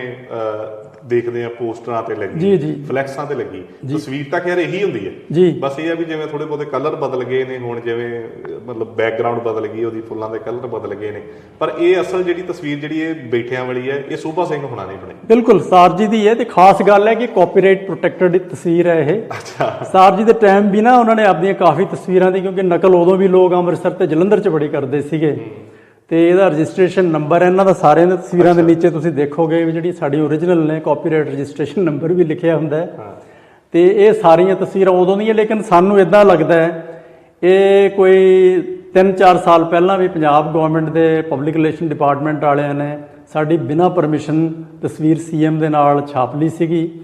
ਦੇਖਦੇ ਆ ਪੋਸਟਰਾਂ ਤੇ ਲੱਗੀ। ਫਲੈਕਸਾਂ ਤੇ ਲੱਗੀ। ਤਸਵੀਰ ਤਾਂ ਖੈਰ ਇਹੀ ਹੁੰਦੀ ਹੈ। ਬਸ ਇਹ ਆ ਵੀ ਜਿਵੇਂ ਥੋੜੇ ਬਹੁਤੇ ਕਲਰ ਬਦਲ ਗਏ ਨੇ ਹੁਣ ਜਿਵੇਂ ਮਤਲਬ ਬੈਕਗ੍ਰਾਉਂਡ ਬਦਲ ਗਈ ਉਹਦੀ ਫੁੱਲਾਂ ਦੇ ਕਲਰ ਬਦਲ ਗਏ ਨੇ। ਪਰ ਇਹ ਅਸਲ ਜਿਹੜੀ ਤਸਵੀਰ ਜਿਹੜੀ ਇਹ ਬੈਠਿਆਂ ਵਾਲੀ ਹੈ ਇਹ ਸੋਭਾ ਸਿੰਘ ਹੁਣਾਂ ਨੇ ਬਣਾਈ। ਬਿਲਕੁਲ ਸਰ ਜੀ ਦੀ ਹੈ ਤੇ ਖਾਸ ਗੱਲ ਹੈ ਕਿ ਕਾਪੀਰਾਈਟ ਪ੍ਰੋਟੈਕਟਡ ਤਸਵੀਰ ਹੈ ਇਹ। ਅੱਛਾ। ਸਰ ਜੀ ਦੇ ਟਾਈਮ ਵੀ ਨਾ ਉਹਨਾਂ ਨੇ ਆਪਣੀਆਂ ਕਾਫੀ ਤਸਵੀਰਾਂ ਦੀ ਕਿਉਂਕਿ ਨਕਲ ਉਦੋਂ ਵੀ ਲੋਕ ਅੰਮ੍ਰਿਤਸਰ ਤੇ ਜਲੰਧਰ 'ਚ ਬੜੀ ਕਰਦੇ ਸੀਗੇ। ਤੇ ਇਹਦਾ ਰਜਿਸਟ੍ਰੇਸ਼ਨ ਨੰਬਰ ਇਹਨਾਂ ਦਾ ਸਾਰਿਆਂ ਦੇ ਤਸਵੀਰਾਂ ਦੇ ਨੀਚੇ ਤੁਸੀਂ ਦੇਖੋਗੇ ਵੀ ਜਿਹੜੀ ਸਾਡੀ ਓਰੀਜਨਲ ਨੇ ਕਾਪੀਰਾਈਟ ਰਜਿਸਟ੍ਰੇਸ਼ਨ ਨੰਬਰ ਵੀ ਲਿਖਿਆ ਹੁੰਦਾ ਹੈ। ਹਾਂ। ਤੇ ਇਹ ਸਾਰੀਆਂ ਤਸਵੀਰਾਂ ਉਦੋਂ ਦੀਆਂ ਲੇਕਿਨ ਸਾਨੂੰ ਇਦਾਂ ਲੱਗਦਾ ਹੈ ਇਹ ਕੋਈ 3-4 ਸਾਲ ਪਹਿਲਾਂ ਵੀ ਪੰਜਾਬ ਗਵਰਨਮੈਂਟ ਦੇ ਪਬਲਿਕ ਰਿਲੇਸ਼ਨ ਡਿਪਾਰਟਮੈਂਟ ਵਾਲਿਆਂ ਨੇ ਸਾਡੀ ਬਿਨਾਂ ਪਰਮਿਸ਼ਨ ਤਸਵੀਰ ਸੀਐਮ ਦੇ ਨਾਲ ਛਾਪ ਲਈ ਸੀਗੀ।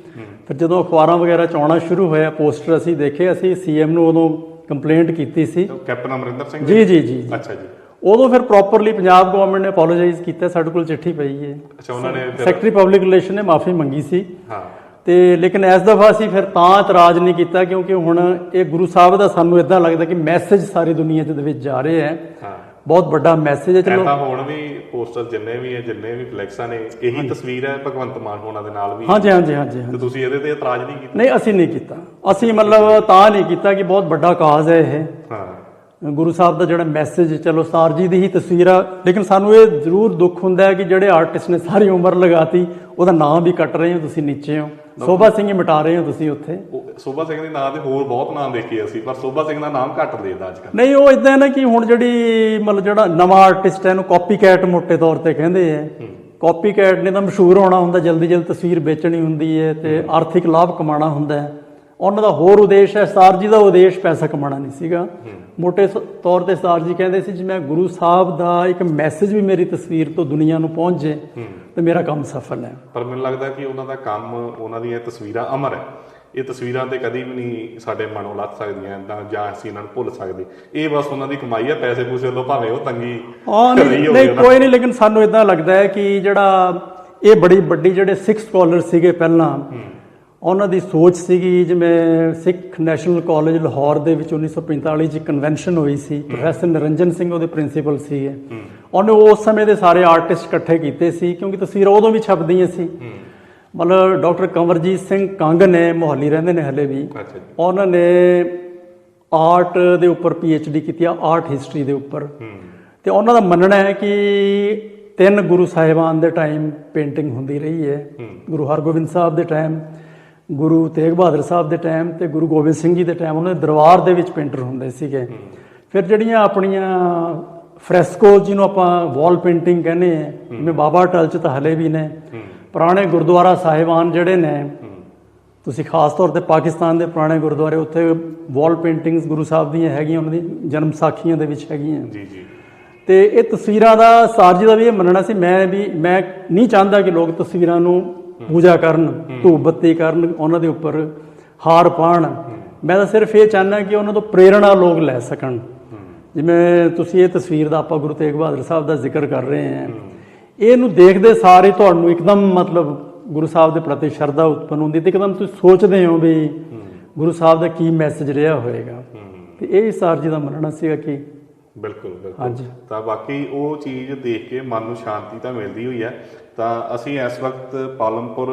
ਫਿਰ ਜਦੋਂ ਅਖਬਾਰਾਂ ਵਗੈਰਾ ਚ ਆਉਣਾ ਸ਼ੁਰੂ ਹੋਇਆ ਪੋਸਟਰ ਅਸੀਂ ਦੇਖੇ ਅਸੀਂ ਸੀਐਮ ਨੂੰ ਉਦੋਂ ਕੰਪਲੇਂਟ ਕੀਤੀ ਸੀ। ਕੈਪਟਨ ਅਮਰਿੰਦਰ ਸਿੰਘ ਜੀ ਜੀ ਜੀ। ਅੱਛਾ ਜੀ। ਉਦੋਂ ਫਿਰ ਪ੍ਰੋਪਰਲੀ ਪੰਜਾਬ ਗਵਰਨਮੈਂਟ ਨੇ ਅਪੋਲੋਜਾਈਜ਼ ਕੀਤਾ ਸਾਡੇ ਕੋਲ ਚਿੱਠੀ ਪਈ ਹੈ ਅੱਛਾ ਉਹਨਾਂ ਨੇ ਸੈਕਟਰੀ ਪਬਲਿਕ ਰਿਲੇਸ਼ਨ ਨੇ ਮਾਫੀ ਮੰਗੀ ਸੀ। ਹਾਂ। ਤੇ ਲੇਕਿਨ ਇਸ ਦਫਾ ਅਸੀਂ ਫਿਰ ਤਾਂ ਇਤਰਾਜ਼ ਨਹੀਂ ਕੀਤਾ ਕਿਉਂਕਿ ਹੁਣ ਇਹ ਗੁਰੂ ਸਾਹਿਬ ਦਾ ਸਾਨੂੰ ਇਦਾਂ ਲੱਗਦਾ ਕਿ ਮੈਸੇਜ ਸਾਰੀ ਦੁਨੀਆ ਦੇ ਵਿੱਚ ਜਾ ਰਿਹਾ ਹੈ। ਹਾਂ। ਬਹੁਤ ਵੱਡਾ ਮੈਸੇਜ ਹੈ ਚਲੋ। ਤਾਂ ਹੁਣ ਵੀ ਪੋਸਟਰ ਜਿੰਨੇ ਵੀ ਹੈ ਜਿੰਨੇ ਵੀ ਫਲੈਕਸਾਂ ਨੇ ਇਹੀ ਤਸਵੀਰ ਹੈ ਭਗਵੰਤ ਮਾਨ ਹੋਣਾ ਦੇ ਨਾਲ ਵੀ। ਹਾਂਜੀ ਹਾਂਜੀ ਹਾਂਜੀ। ਤੇ ਤੁਸੀਂ ਇਹਦੇ ਤੇ ਇਤਰਾਜ਼ ਨਹੀਂ ਕੀਤਾ? ਨਹੀਂ ਅਸੀਂ ਨਹੀਂ ਕੀਤਾ। ਅਸੀਂ ਮਤਲਬ ਤਾਂ ਨਹੀਂ ਕੀਤਾ ਕਿ ਬਹੁਤ ਵੱਡਾ ਕਾਜ਼ ਹੈ ਇਹ। ਹਾਂ। ਗੁਰੂ ਸਾਹਿਬ ਦਾ ਜਿਹੜਾ ਮੈਸੇਜ ਚਲੋ ਸਰ ਜੀ ਦੀ ਹੀ ਤਸਵੀਰ ਆ ਲੇਕਿਨ ਸਾਨੂੰ ਇਹ ਜ਼ਰੂਰ ਦੁੱਖ ਹੁੰਦਾ ਹੈ ਕਿ ਜਿਹੜੇ ਆਰਟਿਸਟ ਨੇ ਸਾਰੀ ਉਮਰ ਲਗਾਤੀ ਉਹਦਾ ਨਾਮ ਵੀ ਕੱਟ ਰਹੇ ਹੋ ਤੁਸੀਂ ਨੀਚੇ ਹੋ। ਸੋਭਾ ਸਿੰਘ ਹੀ ਮਿਟਾ ਰਹੇ ਹੋ ਤੁਸੀਂ ਉੱਥੇ। ਸੋਭਾ ਸਿੰਘ ਦੇ ਨਾਂ ਦੇ ਹੋਰ ਬਹੁਤ ਨਾਮ ਦੇਖੇ ਅਸੀਂ ਪਰ ਸੋਭਾ ਸਿੰਘ ਦਾ ਨਾਮ ਘੱਟ ਦੇਦਾ ਅੱਜ ਕੱਲ੍ਹ। ਨਹੀਂ ਉਹ ਇਦਾਂ ਨਾ ਕਿ ਹੁਣ ਜਿਹੜੀ ਮਤਲਬ ਜਿਹੜਾ ਨਵਾਂ ਆਰਟਿਸਟ ਹੈ ਇਹਨੂੰ ਕਾਪੀ ਕੈਟ ਮੋٹے ਤੌਰ ਤੇ ਕਹਿੰਦੇ ਆ। ਕਾਪੀ ਕੈਟ ਨੇ ਤਾਂ ਮਸ਼ਹੂਰ ਹੋਣਾ ਹੁੰਦਾ ਜਲਦੀ ਜਲਦੀ ਤਸਵੀਰ ਵੇਚਣੀ ਹੁੰਦੀ ਹੈ ਤੇ ਆਰਥਿਕ ਲਾਭ ਕਮਾਉਣਾ ਹੁੰਦਾ ਹੈ। ਉਹਨਾਂ ਦਾ ਹੋਰ ਉਦੇਸ਼ ਹੈ ਸਰ ਜੀ ਦਾ ਉਦੇਸ਼ ਪੈਸਾ ਕਮਾਉਣਾ ਨਹੀਂ ਸੀਗਾ। ਮੋٹے ਤੌਰ ਤੇ ਸਰ ਜੀ ਕਹਿੰਦੇ ਸੀ ਜੇ ਮੈਂ ਗੁਰੂ ਸਾਹਿਬ ਦਾ ਇੱਕ ਮੈਸੇਜ ਵੀ ਮੇਰੀ ਤਸਵੀਰ ਤੋਂ ਦੁਨੀਆ ਨੂੰ ਪਹੁੰਚ ਜੇ ਤੇ ਮੇਰਾ ਕੰਮ ਸਫਲ ਹੈ। ਪਰ ਮੈਨੂੰ ਲੱਗਦਾ ਕਿ ਉਹਨਾਂ ਦਾ ਕੰਮ ਉਹਨਾਂ ਦੀਆਂ ਤਸਵੀਰਾਂ ਅਮਰ ਹੈ। ਇਹ ਤਸਵੀਰਾਂ ਤੇ ਕਦੀ ਵੀ ਨਹੀਂ ਸਾਡੇ ਮਨੋਂ ਲੱਥ ਸਕਦੀਆਂ ਤਾਂ ਜਾਂ ਅਸੀਂ ਇਹਨਾਂ ਨੂੰ ਭੁੱਲ ਸਕਦੇ। ਇਹ ਬਸ ਉਹਨਾਂ ਦੀ ਕਮਾਈ ਹੈ ਪੈਸੇ ਪੂਸੇ ਵੱਲੋਂ ਭਾਵੇਂ ਉਹ ਤੰਗੀ ਨਹੀਂ ਕੋਈ ਨਹੀਂ ਲੇਕਿਨ ਸਾਨੂੰ ਇਦਾਂ ਲੱਗਦਾ ਹੈ ਕਿ ਜਿਹੜਾ ਇਹ ਬੜੀ ਵੱਡੀ ਜਿਹੜੇ ਸਿੱਖ ਸਕਾਲਰ ਸੀਗੇ ਪਹਿਲਾਂ ਉਹਨਾਂ ਦੀ ਸੋਚ ਸੀਗੀ ਜਿਵੇਂ ਸਿੱਖ ਨੈਸ਼ਨਲ ਕਾਲਜ ਲਾਹੌਰ ਦੇ ਵਿੱਚ 1945 ਚ ਕਨਵੈਨਸ਼ਨ ਹੋਈ ਸੀ। ਪ੍ਰੋਫੈਸਰ ਨਿਰੰਜਨ ਸਿੰਘ ਉਹਦੇ ਪ੍ਰਿੰਸੀਪਲ ਸੀਗੇ। ਉਹਨੇ ਉਸ ਸਮੇਂ ਦੇ ਸਾਰੇ ਆਰਟਿਸਟ ਇਕੱਠੇ ਕੀਤੇ ਸੀ ਕਿਉਂਕਿ ਤਸਵੀਰਾਂ ਉਦੋਂ ਵੀ ਛਪਦੀਆਂ ਸੀ। ਮਤਲਬ ਡਾਕਟਰ ਕੰਵਰਜੀਤ ਸਿੰਘ ਕੰਗ ਨੇ ਮੁਹਾਲੀ ਰਹਿੰਦੇ ਨੇ ਹਲੇ ਵੀ। ਉਹਨਾਂ ਨੇ ਆਰਟ ਦੇ ਉੱਪਰ ਡੀ ਕੀਤੀ ਆ ਆਰਟ ਹਿਸਟਰੀ ਦੇ ਉੱਪਰ। ਤੇ ਉਹਨਾਂ ਦਾ ਮੰਨਣਾ ਹੈ ਕਿ ਤਿੰਨ ਗੁਰੂ ਸਾਹਿਬਾਨ ਦੇ ਟਾਈਮ ਪੇਂਟਿੰਗ ਹੁੰਦੀ ਰਹੀ ਹੈ। ਗੁਰੂ ਹਰਗੋਬਿੰਦ ਸਾਹਿਬ ਦੇ ਟਾਈਮ ਗੁਰੂ ਤੇਗ ਬਹਾਦਰ ਸਾਹਿਬ ਦੇ ਟਾਈਮ ਤੇ ਗੁਰੂ ਗੋਬਿੰਦ ਸਿੰਘ ਜੀ ਦੇ ਟਾਈਮ ਉਹਨਾਂ ਦੇ ਦਰਬਾਰ ਦੇ ਵਿੱਚ ਪੇਂਟਰ ਹੁੰਦੇ ਸੀਗੇ। ਫਿਰ ਜਿਹੜੀਆਂ ਆਪਣੀਆਂ ਫ੍ਰੈਸਕੋ ਜਿਹਨੂੰ ਆਪਾਂ ਵਾਲ ਪੇਂਟਿੰਗ ਕਹਿੰਦੇ ਆ ਜਿਵੇਂ ਬਾਬਾ ਟਲ ਚ ਤਾਂ ਹਲੇ ਵੀ ਨੇ ਪੁਰਾਣੇ ਗੁਰਦੁਆਰਾ ਸਾਹਿਬਾਨ ਜਿਹੜੇ ਨੇ ਤੁਸੀਂ ਖਾਸ ਤੌਰ ਤੇ ਪਾਕਿਸਤਾਨ ਦੇ ਪੁਰਾਣੇ ਗੁਰਦੁਆਰੇ ਉੱਥੇ ਵਾਲ ਪੇਂਟਿੰਗਸ ਗੁਰੂ ਸਾਹਿਬ ਦੀਆਂ ਹੈਗੀਆਂ ਉਹਨਾਂ ਦੀ ਜਨਮ ਸਾਖੀਆਂ ਦੇ ਵਿੱਚ ਹੈਗੀਆਂ। ਜੀ ਜੀ। ਤੇ ਇਹ ਤਸਵੀਰਾਂ ਦਾ ਸਰ ਜੀ ਦਾ ਵੀ ਇਹ ਮੰਨਣਾ ਸੀ ਮੈਂ ਵੀ ਮੈਂ ਨਹੀਂ ਚਾਹੁੰਦਾ ਕਿ ਲੋਕ ਤਸਵੀਰਾਂ ਨੂੰ ਪੂਜਾ ਕਰਨ ਧੂਪ ਬੱਤੀ ਕਰਨ ਉਹਨਾਂ ਦੇ ਉੱਪਰ ਹਾਰ ਪਾਣ। ਮੈਂ ਤਾਂ ਸਿਰਫ ਇਹ ਚਾਹੁੰਦਾ ਕਿ ਉਹਨਾਂ ਤੋਂ ਪ੍ਰੇਰਣਾ ਲੋਕ ਲੈ ਸਕਣ। ਜਿਵੇਂ ਤੁਸੀਂ ਇਹ ਤਸਵੀਰ ਦਾ ਆਪਾਂ ਗੁਰੂ ਤੇਗ ਬਹਾਦਰ ਸਾਹਿਬ ਦਾ ਜ਼ਿਕਰ ਕਰ ਰਹੇ ਹਾਂ। ਇਹਨੂੰ ਦੇਖਦੇ ਸਾਰੇ ਤੁਹਾਨੂੰ ਇੱਕਦਮ ਮਤਲਬ ਗੁਰੂ ਸਾਹਿਬ ਦੇ ਪ੍ਰਤੀ ਸ਼ਰਧਾ ਉਤਪੰਨ ਹੁੰਦੀ ਤੇ ਇੱਕਦਮ ਤੁਸੀਂ ਸੋਚਦੇ ਹੋ ਵੀ ਗੁਰੂ ਸਾਹਿਬ ਦਾ ਕੀ ਮੈਸੇਜ ਰਿਹਾ ਹੋਏਗਾ। ਤੇ ਇਹ ਸਰ ਜੀ ਦਾ ਮੰਨਣਾ ਸੀਗਾ ਕਿ ਬਿਲਕੁਲ ਬਿਲਕੁਲ। ਹਾਂਜੀ। ਤਾਂ ਬਾਕੀ ਉਹ ਚੀਜ਼ ਦੇਖ ਕੇ ਮਨ ਨੂੰ ਸ਼ਾਂਤੀ ਤਾਂ ਮਿਲਦੀ ਹੋਈ ਹੈ। ਤਾਂ ਅਸੀਂ ਇਸ ਵਕਤ ਪਾਲਮਪੁਰ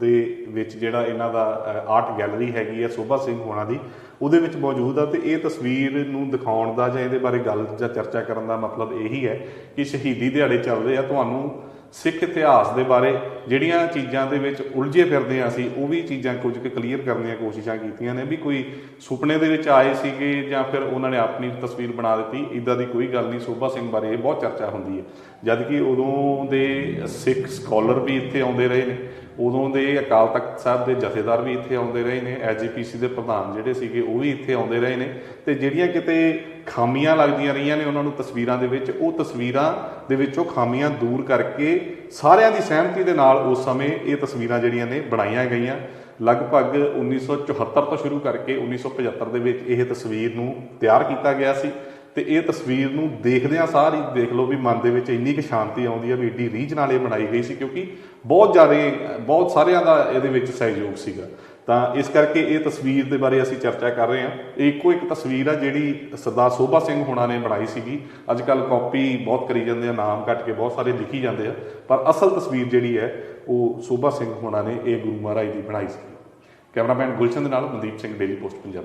ਦੇ ਵਿੱਚ ਜਿਹੜਾ ਇਹਨਾਂ ਦਾ ਆਰਟ ਗੈਲਰੀ ਹੈਗੀ ਹੈ, ਸੋਭਾ ਸਿੰਘ ਹੋਣਾ ਦੀ, ਉਹਦੇ ਵਿੱਚ ਮੌਜੂਦ ਆ ਤੇ ਇਹ ਤਸਵੀਰ ਨੂੰ ਦਿਖਾਉਣ ਦਾ ਜਾਂ ਇਹਦੇ ਬਾਰੇ ਗੱਲ ਜਾਂ ਚਰਚਾ ਕਰਨ ਦਾ ਮਤਲਬ ਇਹੀ ਹੈ ਕਿ ਸ਼ਹੀਦੀ ਦਿਹਾੜੇ ਚੱਲ ਰਹੇ ਆ। ਤੁਹਾਨੂੰ ਸਿੱਖ ਇਤਿਹਾਸ ਦੇ ਬਾਰੇ ਜਿਹੜੀਆਂ ਚੀਜ਼ਾਂ ਦੇ ਵਿੱਚ ਉਲਝੇ ਫਿਰਦੇ ਆ ਅਸੀਂ, ਉਹ ਵੀ ਚੀਜ਼ਾਂ ਕੁਝ ਕੁ ਕਲੀਅਰ ਕਰਨ ਦੀਆਂ ਕੋਸ਼ਿਸ਼ਾਂ ਕੀਤੀਆਂ ਨੇ ਵੀ ਕੋਈ ਸੁਪਨੇ ਦੇ ਵਿੱਚ ਆਏ ਸੀਗੇ ਜਾਂ ਫਿਰ ਉਹਨਾਂ ਨੇ ਆਪਣੀ ਤਸਵੀਰ ਬਣਾ ਦਿੱਤੀ ਇਦਾਂ ਦੀ ਕੋਈ ਗੱਲ ਨਹੀਂ। ਸੋਭਾ ਸਿੰਘ ਬਾਰੇ ਇਹ ਬਹੁਤ ਚਰਚਾ ਹੁੰਦੀ ਹੈ। ਜਦਕਿ ਉਦੋਂ ਦੇ ਸਿੱਖ ਸਕਾਲਰ ਵੀ ਇੱਥੇ ਆਉਂਦੇ ਰਹੇ ਨੇ। ਉਦੋਂ ਦੇ ਅਕਾਲ ਤਖਤ ਸਾਹਿਬ ਦੇ ਜਥੇਦਾਰ ਵੀ ਇੱਥੇ ਆਉਂਦੇ ਰਹੇ ਨੇ ਐਜੀਪੀਸੀ ਦੇ ਪ੍ਰਧਾਨ ਜਿਹੜੇ ਸੀਗੇ ਉਹ ਵੀ ਇੱਥੇ ਆਉਂਦੇ ਰਹੇ ਨੇ ਤੇ ਜਿਹੜੀਆਂ ਕਿਤੇ ਖਾਮੀਆਂ ਲੱਗਦੀਆਂ ਰਹੀਆਂ ਨੇ ਉਹਨਾਂ ਨੂੰ ਤਸਵੀਰਾਂ ਦੇ ਵਿੱਚ, ਉਹ ਤਸਵੀਰਾਂ ਦੇ ਵਿੱਚੋਂ ਖਾਮੀਆਂ ਦੂਰ ਕਰਕੇ ਸਾਰਿਆਂ ਦੀ ਸਹਿਮਤੀ ਦੇ ਨਾਲ ਉਸ ਸਮੇਂ ਇਹ ਤਸਵੀਰਾਂ ਜਿਹੜੀਆਂ ਨੇ ਬਣਾਈਆਂ ਗਈਆਂ। ਲਗਭਗ 1974 ਤੋਂ ਸ਼ੁਰੂ ਕਰਕੇ 1975 ਦੇ ਵਿੱਚ ਇਹ ਤਸਵੀਰ ਨੂੰ ਤਿਆਰ ਕੀਤਾ ਗਿਆ ਸੀ। ਤੇ ਇਹ ਤਸਵੀਰ ਨੂੰ ਦੇਖਦਿਆਂ ਸਾਰ। ਹੀ ਦੇਖ ਲਓ ਵੀ ਮਨ ਦੇ ਵਿੱਚ ਇੰਨੀ ਕੁ ਸ਼ਾਂਤੀ ਆਉਂਦੀ ਹੈ ਵੀ ਏਡੀ ਰੀਝ ਨਾਲ ਇਹ ਬਣਾਈ ਗਈ ਸੀ ਕਿਉਂਕਿ ਬਹੁਤ ਜ਼ਿਆਦਾ, ਬਹੁਤ ਸਾਰਿਆਂ ਦਾ ਇਹਦੇ ਵਿੱਚ ਸਹਿਯੋਗ ਸੀਗਾ। ਤਾਂ ਇਸ ਕਰਕੇ ਇਹ ਤਸਵੀਰ ਦੇ ਬਾਰੇ ਅਸੀਂ ਚਰਚਾ ਕਰ ਰਹੇ ਹਾਂ। ਇਹ ਇੱਕੋ ਇੱਕ ਤਸਵੀਰ ਆ ਜਿਹੜੀ ਸਰਦਾਰ ਸੋਭਾ ਸਿੰਘ ਹੋਣਾ ਨੇ ਬਣਾਈ ਸੀਗੀ। ਅੱਜ ਕੱਲ ਕਾਪੀ ਬਹੁਤ ਕਰੀ ਜਾਂਦੇ ਆ, ਨਾਮ ਕੱਟ ਕੇ ਬਹੁਤ ਸਾਰੇ ਲਿਖੀ ਜਾਂਦੇ ਆ। ਪਰ ਅਸਲ ਤਸਵੀਰ ਜਿਹੜੀ ਹੈ, ਉਹ ਸੋਭਾ ਸਿੰਘ ਹੋਣਾ ਨੇ ਇਹ ਗੁਰੂ ਮਹਾਰਾਜ ਦੀ ਬਣਾਈ ਸੀ ਕੈਮਰਾਮੈਨ ਗੁਲਸ਼ਨ ਦੇ ਨਾਲ ਮਨਦੀਪ ਸਿੰਘ, ਡੇਲੀ ਪੋਸਟ, ਪੰਜਾਬ।